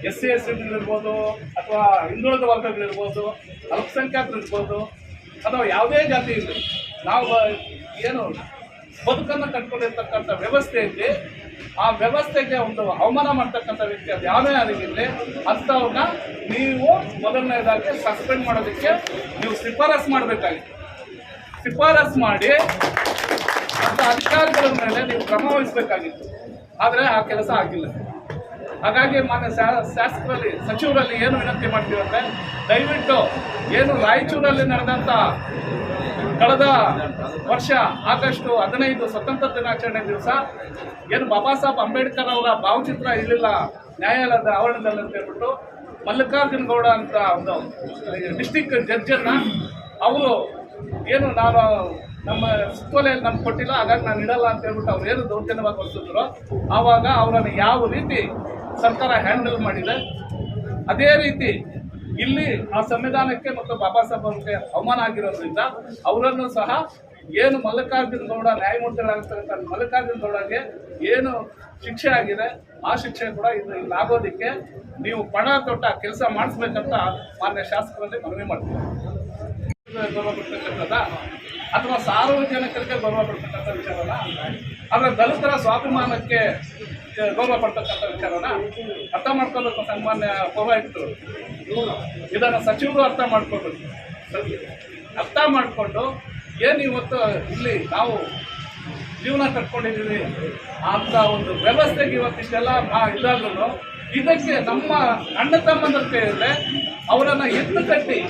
G: ಎಸ್ ಸಿ ಎಸ್ ಸಿಗಳಿರ್ಬೋದು ಅಥವಾ ಹಿಂದುಳಿದ ವರ್ಗಗಳಿರ್ಬೋದು ಅಲ್ಪಸಂಖ್ಯಾತರು ಇರ್ಬೋದು ಅಥವಾ ಯಾವುದೇ ಜಾತಿ ಇರಲಿ, ನಾವು ಏನು ಬದುಕನ್ನು ಕಟ್ಕೊಂಡಿರ್ತಕ್ಕಂಥ ವ್ಯವಸ್ಥೆಯಲ್ಲಿ ಆ ವ್ಯವಸ್ಥೆಗೆ ಒಂದು ಅವಮಾನ ಮಾಡ್ತಕ್ಕಂಥ ವ್ಯಕ್ತಿ ಅದು ಯಾವೇ ಆಗಿರಲಿ ಅಂಥವ್ರನ್ನ ನೀವು ಮೊದಲನೇದಾಗಿ ಸಸ್ಪೆಂಡ್ ಮಾಡೋದಕ್ಕೆ ನೀವು ಶಿಫಾರಸ್ ಮಾಡಬೇಕಾಗಿತ್ತು. ಶಿಫಾರಸ್ ಮಾಡಿ ಅಂತ ಅಧಿಕಾರಿಗಳ ಮೇಲೆ ನೀವು ಕ್ರಮ ವಹಿಸಬೇಕಾಗಿತ್ತು. ಆದರೆ ಆ ಕೆಲಸ ಆಗಿಲ್ಲ. ಹಾಗಾಗಿ ಮಾನ್ಯ ಶಾಸಕರಲ್ಲಿ, ಸಚಿವರಲ್ಲಿ ಏನು ವಿನಂತಿ ಮಾಡ್ತೀವಿ ಅಂದ್ರೆ ದಯವಿಟ್ಟು ಏನು ರಾಯಚೂರಲ್ಲಿ ನಡೆದಂತ ಕಳೆದ ವರ್ಷ ಆಗಸ್ಟ್ ಹದಿನೈದು ಸ್ವತಂತ್ರ ದಿನಾಚರಣೆ ದಿವಸ ಏನು ಬಾಬಾ ಸಾಹೇಬ್ ಅಂಬೇಡ್ಕರ್ ಅವರ ಭಾವಚಿತ್ರ ಇರಲಿಲ್ಲ ನ್ಯಾಯಾಲಯದ ಆವರಣದಲ್ಲಿ ಅಂತ ಹೇಳ್ಬಿಟ್ಟು ಮಲ್ಲಿಕಾರ್ಜುನ ಗೌಡ ಅಂತ ಒಂದು ಡಿಸ್ಟಿಕ್ ಜಡ್ಜನ್ನ ಅವರು ಏನು ನಾನು ನಮ್ಮ ಸುತ್ತೋಲೆಯಲ್ಲಿ ನಮ್ಗೆ ಕೊಟ್ಟಿಲ್ಲ, ಹಾಗಾಗಿ ನಾನು ಇಡಲ್ಲ ಅಂತ ಹೇಳ್ಬಿಟ್ಟು ಅವ್ರು ಏನು ದೌರ್ಜನ್ಯವಾಗಿ ಹೊರಿಸಿದ್ರು ಆವಾಗ ಅವರನ್ನು ಯಾವ ರೀತಿ ಸರ್ಕಾರ ಹ್ಯಾಂಡಲ್ ಮಾಡಿದೆ, ಅದೇ ರೀತಿ ಇಲ್ಲಿ ಆ ಸಂವಿಧಾನಕ್ಕೆ ಮತ್ತು ಬಾಬಾ ಸಾಹೇಬ್ ಅವರಿಗೆ ಅವಮಾನ ಆಗಿರೋದ್ರಿಂದ ಅವರನ್ನು ಸಹ ಏನು ಮಲ್ಲಿಕಾರ್ಜುನ ಗೌಡ ನ್ಯಾಯಮೂರ್ತಿಗಳಾಗಿರ್ತಕ್ಕಂಥ ಮಲ್ಲಿಕಾರ್ಜುನ ಗೌಡಗೆ ಏನು ಶಿಕ್ಷೆ ಆಗಿದೆ, ಆ ಶಿಕ್ಷೆ ಕೂಡ ಇದು ಇಲ್ಲಿ ನೀವು ಪಣ ತೊಟ್ಟ ಕೆಲಸ ಮಾಡಿಸ್ಬೇಕಂತ ಮಾನ್ಯ ಶಾಸಕರಲ್ಲಿ ಮನವಿ ಮಾಡ್ತೀವಿ ಗೌರವ ಕೊಡ್ತಕ್ಕಂಥದ್ದ ಅಥವಾ ಸಾರ್ವಜನಿಕರಿಗೆ ಗೌರವ ಪಡ್ತಕ್ಕಂಥ ವಿಚಾರನ? ಆದರೆ ದಲಿತರ ಸ್ವಾಭಿಮಾನಕ್ಕೆ ಗೌರವ ಪಡ್ತಕ್ಕಂಥ ವಿಚಾರನ? ಅರ್ಥ ಮಾಡ್ಕೋಬೇಕು ಸನ್ಮಾನ್ಯ ಪೌರಾಯುಕ್ತರು. ಇದನ್ನು ಸಚಿವರು ಅರ್ಥ ಮಾಡ್ಕೋಬೇಕು ಅರ್ಥ ಮಾಡಿಕೊಂಡು ಏನು ಇವತ್ತು ಇಲ್ಲಿ ನಾವು ಜೀವನ ಕಟ್ಕೊಂಡಿದ್ದೀವಿ ಅಂತ ಒಂದು ವ್ಯವಸ್ಥೆಗೆ ಇವತ್ತಿಷ್ಟೆಲ್ಲ ಇದಾದ್ರೂ ಇದಕ್ಕೆ ನಮ್ಮ ಅಣ್ಣ ತಮ್ಮಂದ್ರ ಅವರನ್ನು ಎತ್ತು ಕಟ್ಟಿ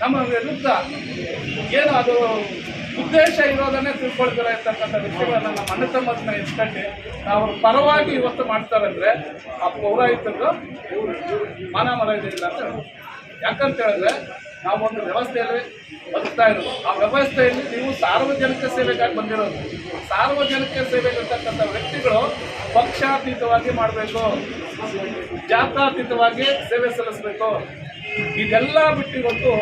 G: ನಮ್ಮ ವಿರುದ್ಧ ಏನು ಅದು ಉದ್ದೇಶ ಇರೋದನ್ನೇ ತಿಳ್ಕೊಳ್ತಾರೆ ಇರ್ತಕ್ಕಂಥ ವಿಷಯಗಳನ್ನ ನಮ್ಮ ಅಣ್ಣ ತಮ್ಮದನ್ನ ನಾವು ಅವ್ರ ಪರವಾಗಿ ಇವತ್ತು ಮಾಡ್ತಾರಂದ್ರೆ ಆ ಪೌರಾಯಿತರು ಮಾನ ಮರ್ಯಾದೆ ಅಂತ ಹೇಳ್ಬೋದು. ಯಾಕಂತ ಹೇಳಿದ್ರೆ ನಾವು ಒಂದು ವ್ಯವಸ್ಥೆಯಲ್ಲಿ ಬದುಕ್ತಾ ಇರೋದು. ಆ ವ್ಯವಸ್ಥೆಯಲ್ಲಿ ನೀವು ಸಾರ್ವಜನಿಕ ಸೇವೆಗಾಗಿ ಬಂದಿರೋದು. ಸಾರ್ವಜನಿಕ ಸೇವೆಗಿರ್ತಕ್ಕಂಥ ವ್ಯಕ್ತಿಗಳು ಪಕ್ಷಾತೀತವಾಗಿ ಮಾಡಬೇಕು. ಜಾತ್ಯಾತೀತವಾಗಿ ಸೇವೆ ಸಲ್ಲಿಸಬೇಕು. ಇದೆಲ್ಲ ಬಿಟ್ಟಿರೋದು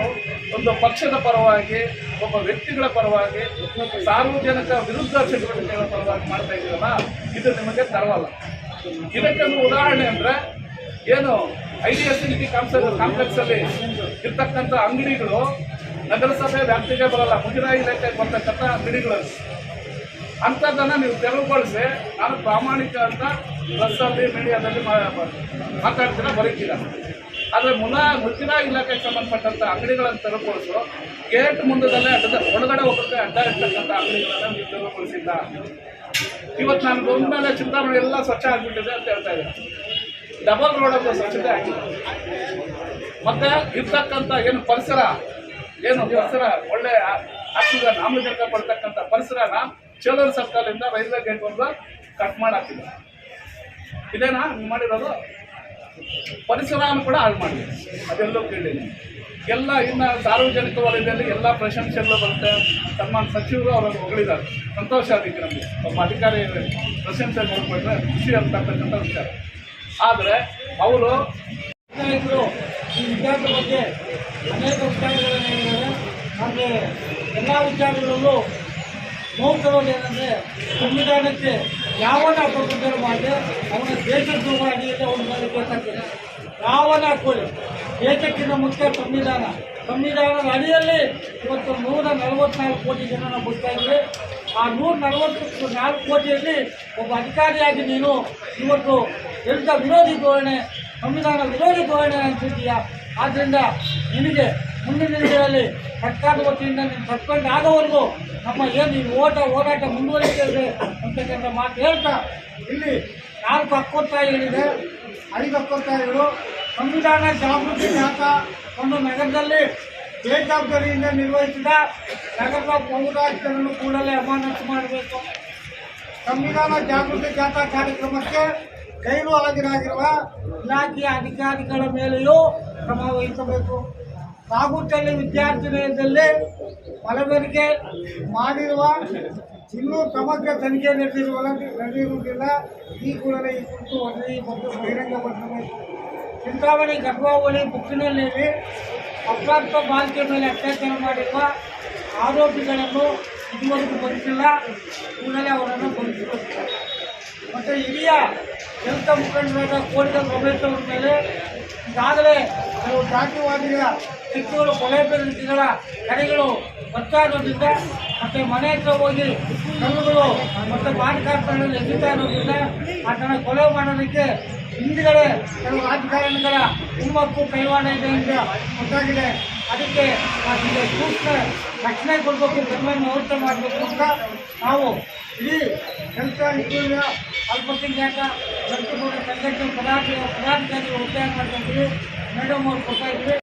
G: ಒಂದು ಪಕ್ಷದ ಪರವಾಗಿ, ಒಬ್ಬ ವ್ಯಕ್ತಿಗಳ ಪರವಾಗಿ, ಸಾರ್ವಜನಿಕ ವಿರುದ್ಧ ಚಟುವಟಿಕೆಗಳ ಪರವಾಗಿ ಮಾಡ್ತಾ ಇದ್ದೀರಲ್ಲ ಇದು ನಿಮಗೆ ತರವಲ್ಲ. ಇದಕ್ಕೊಂದು ಉದಾಹರಣೆ ಅಂದ್ರೆ, ಏನು I D S C complex ಕಾಂಪ್ಲೆಕ್ಸಲ್ಲಿ ಇರ್ತಕ್ಕಂಥ ಅಂಗಡಿಗಳು ನಗರಸಭೆ ವ್ಯಾಪ್ತಿಗೆ ಬರಲ್ಲ, ಮುಜರಾಯಿ ಇಲಾಖೆಗೆ ಬರ್ತಕ್ಕಂಥ ಅಂಗಡಿಗಳು. ಅಂಥದ್ದನ್ನು ನೀವು ತೆರವುಗೊಳಿಸಿ, ನಾನು ಪ್ರಾಮಾಣಿಕ ಅಂತ ಬಸ್ಸಲ್ಲಿ ಮೀಡಿಯಾದಲ್ಲಿ ಮಾತಾಡ್ತೀರಾ, ಬರೀತೀರಾ? ಆದರೆ ಮುನಾ ಮುತ್ತಿನ ಇಲಾಖೆಗೆ ಸಂಬಂಧಪಟ್ಟಂಥ ಅಂಗಡಿಗಳನ್ನು ತೆರವುಗೊಳಿಸು. ಗೇಟ್ ಮುಂದದಲ್ಲೇ ಅಡ್ಡ ಒಳಗಡೆ ಒಬ್ಬರಿಗೆ ಅಡ್ಡ ಇರ್ತಕ್ಕಂಥ ಅಂಗಡಿಗಳನ್ನು ನೀವು ತೆರವುಗೊಳಿಸಿಲ್ಲ. ಇವತ್ತು ನಾನು ಬಂದ್ಮೇಲೆ ಚಿಂತಾಮಣಿ ಎಲ್ಲ ಸ್ವಚ್ಛ ಆಗಿಬಿಟ್ಟಿದೆ ಅಂತ ಹೇಳ್ತಾ ಇದ್ದಾರೆ ಡಬಲ್ ರೋಡ್ ಅಂತ ಸ್ವಚ್ಛತೆ ಆಗಿದೆ ಮತ್ತೆ ಇರ್ತಕ್ಕಂಥ ಏನು ಪರಿಸರ ಏನು ಪರಿಸರ, ಒಳ್ಳೆ ಆಕ್ಸಿಜನ್ ಆಮ್ಲಜನಕ ಪಡ್ತಕ್ಕಂಥ ಪರಿಸರನ ಚೇಲೂರು ಸರ್ಕಲಿಂದ ರೈಲ್ವೆ ಗೇಟ್ ಒಂದು ಕಟ್ ಮಾಡಾಕಿದೆ ಇದೇನಾ ನೀವು ಮಾಡಿರೋದು? ಪರಿಸರವನ್ನು ಕೂಡ ಹಾಳು ಮಾಡಿದೆ. ಅದೆಲ್ಲೂ ಕೇಳಿದೆ. ಎಲ್ಲ ಇನ್ನು ಸಾರ್ವಜನಿಕ ವಲಯದಲ್ಲಿ ಎಲ್ಲ ಪ್ರಶಂಸೆಗಳು ಬರುತ್ತೆ. ತಮ್ಮ ಸಚಿವರು ಅವರನ್ನು ಹೊಗಳಿದ್ದಾರೆ ಸಂತೋಷ ಅದಕ್ಕೆ ನಮಗೆ. ಒಬ್ಬ ಅಧಿಕಾರಿ ಪ್ರಶಂಸೆ ನೋಡ್ಕೊಂಡ್ರೆ ಖುಷಿ ಅಂತಕ್ಕಂಥ ವಿಚಾರ. ಆದರೆ ಅವರು
H: ಈ ಬಗ್ಗೆ ಅನೇಕ ವಿಚಾರಗಳನ್ನು ಹೇಳಿದ್ದಾರೆ. ಹಾಗೆ ಎಲ್ಲ ವಿಚಾರಗಳಲ್ಲೂ ನೋವು ಏನಂದರೆ ಸಂವಿಧಾನಕ್ಕೆ ಯಾವನ್ನ ಕೊಟ್ಟಿದ್ದರೂ ಮಾಡಿ ಅವನ ದೇಶದ್ರೋಹ ಅಡಿಯಲ್ಲಿ ಅವನ ಮೇಲೆ ಬೇಕಾಗ್ತದೆ ಯಾವನ ಹಾಕೊಳ್ಳಿ ದೇಶಕ್ಕಿಂತ ಮುಖ್ಯ ಸಂವಿಧಾನ. ಸಂವಿಧಾನದ ಅಡಿಯಲ್ಲಿ ಇವತ್ತು ನೂರ ನಲವತ್ನಾಲ್ಕು ಕೋಟಿ ಜನ ನಾವು ಬದುಕ್ತಾ ಇದ್ದೀವಿ ಆ ನೂರ ನಲವತ್ತು ನಾಲ್ಕು ಕೋಟಿಯಲ್ಲಿ ಒಬ್ಬ ಅಧಿಕಾರಿಯಾಗಿ ನೀನು ಇವತ್ತು ಎಂಥ ವಿರೋಧಿ ಧೋರಣೆ, ಸಂವಿಧಾನ ವಿರೋಧಿ ಧೋರಣೆ ಅಂತಿದ್ದೀಯಾ? ಆದ್ದರಿಂದ ನಿನಗೆ ಮುಂದಿನ ದಿನಗಳಲ್ಲಿ ಸರ್ಕಾರದ ವತಿಯಿಂದ ನೀನು ಸಸ್ಪೆಂಡ್ ಆಗೋವರೆಗೂ ನಮ್ಮ ಏನು ಈ ಓಟ, ಹೋರಾಟ ಮುಂದುವರಿಸಿದೆ ಅಂತಕ್ಕಂಥ ಮಾತು ಹೇಳ್ತಾ ಇಲ್ಲಿ ನಾಲ್ಕು ಹಕ್ಕೊತ್ತಾಯಗಳಿದೆ. ಐದು ಹಕ್ಕೊತ್ತಾಯಗಳು. ಸಂವಿಧಾನ ಜಾಗೃತಿ ಜಾತ ಒಂದು ನಗರದಲ್ಲಿ ಬೇಜವಾಬ್ದಾರಿಯಿಂದ ನಿರ್ವಹಿಸಿದ ನಗರದ ಪೌರಾಯುಕ್ತರನ್ನು ಕೂಡಲೇ ಅಮಾನತು ಮಾಡಬೇಕು. ಸಂವಿಧಾನ ಜಾಗೃತಿ ಜಾಥಾ ಕಾರ್ಯಕ್ರಮಕ್ಕೆ ಗೈರು ಹಾಜರಾಗಿರುವ ಇಲಾಖೆಯ ಅಧಿಕಾರಿಗಳ ಮೇಲೆಯೂ ಕ್ರಮ ವಹಿಸಬೇಕು. ಸಾಗುತ್ತಲ್ಲಿ ವಿದ್ಯಾರ್ಥಿನಿಯದಲ್ಲಿ ಮಲಬೆರಿಕೆ ಮಾಡಿರುವ ಇನ್ನೂ ಸಮಗ್ರ ತನಿಖೆ ನಡೆದಿರುವ ನಡೆದಿರುವುದಿಲ್ಲ. ಈ ಕೂಡಲೇ ಈ ಕುರಿತು ವರದಿ ಮತ್ತು ಬಹಿರಂಗಪಡಿಸಬೇಕು ಚಿಂತಾಮಣಿ ಗರ್ಭಾವಳಿ ಬುಕ್ಕಿನಲ್ಲಿ ಅಪ್ರಾಪ್ತ ಬಾಲಕಿಯ ಮೇಲೆ ಅತ್ಯಾಚಾರ ಮಾಡಿರುವ ಆರೋಪಿಗಳನ್ನು ಇದುವರೆಗೂ ಬಂದಿಲ್ಲ ಕೂಡಲೇ ಅವರನ್ನು ಬಂಧಿಸಬೇಕು ಮತ್ತು ಹಿರಿಯ ದಲಿತ ಮುಖಂಡರಾದ ಕೋಡಿದ ರಮೇಶ್ ಮೇಲೆ ಈಗಾಗಲೇ ಕೆಲವು ಜಾತಿವಾದಿಗಳ ಸಿಕ್ಕುಗಳು ಕೊಲೆ ಬೆದರಿಕೆಗಳ ಕಡೆಗಳು ಬರ್ತಾ ಇರೋದ್ರಿಂದ ಮತ್ತು ಮನೆ ಹತ್ರ ಹೋಗಿ ಕಲ್ಲುಗಳು ಮತ್ತು ಬಾಡಿ ಕಾರ್ಖಾನೆಗಳಲ್ಲಿ ಎಸಿತಾ ಇರೋದ್ರಿಂದ ಆತನ ಕೊಲೆ ಮಾಡೋದಕ್ಕೆ ಹಿಂದ್ಗಡೆ ಕೆಲವು ರಾಜಕಾರಣಿಗಳ ಕುಮ್ಮಕ್ಕು ಕೈವಾಡ ಇದೆ ಅಂತ ಗೊತ್ತಾಗಿದೆ. ಅದಕ್ಕೆ ಸೂಕ್ತ ರಕ್ಷಣೆ ಕೊಡಬೇಕು, ಬೆಂಬಲ ವ್ಯವಸ್ಥೆ ಮಾಡಬೇಕು ಅಂತ ನಾವು ಇಡೀ ದಲಿತ ನಿಜ ಅಲ್ಪಸಂಖ್ಯಾತ ದಲಿತ ಸಂಘಟನೆ ಪದಾಧಿಕಾರಿ ಒತ್ತಾಯ ಮಾಡ್ತಾ ಇದ್ದೀವಿ. ಮೇಡಮ್ ಅವ್ರು ಕೊಡ್ತಾ ಇದ್ವಿ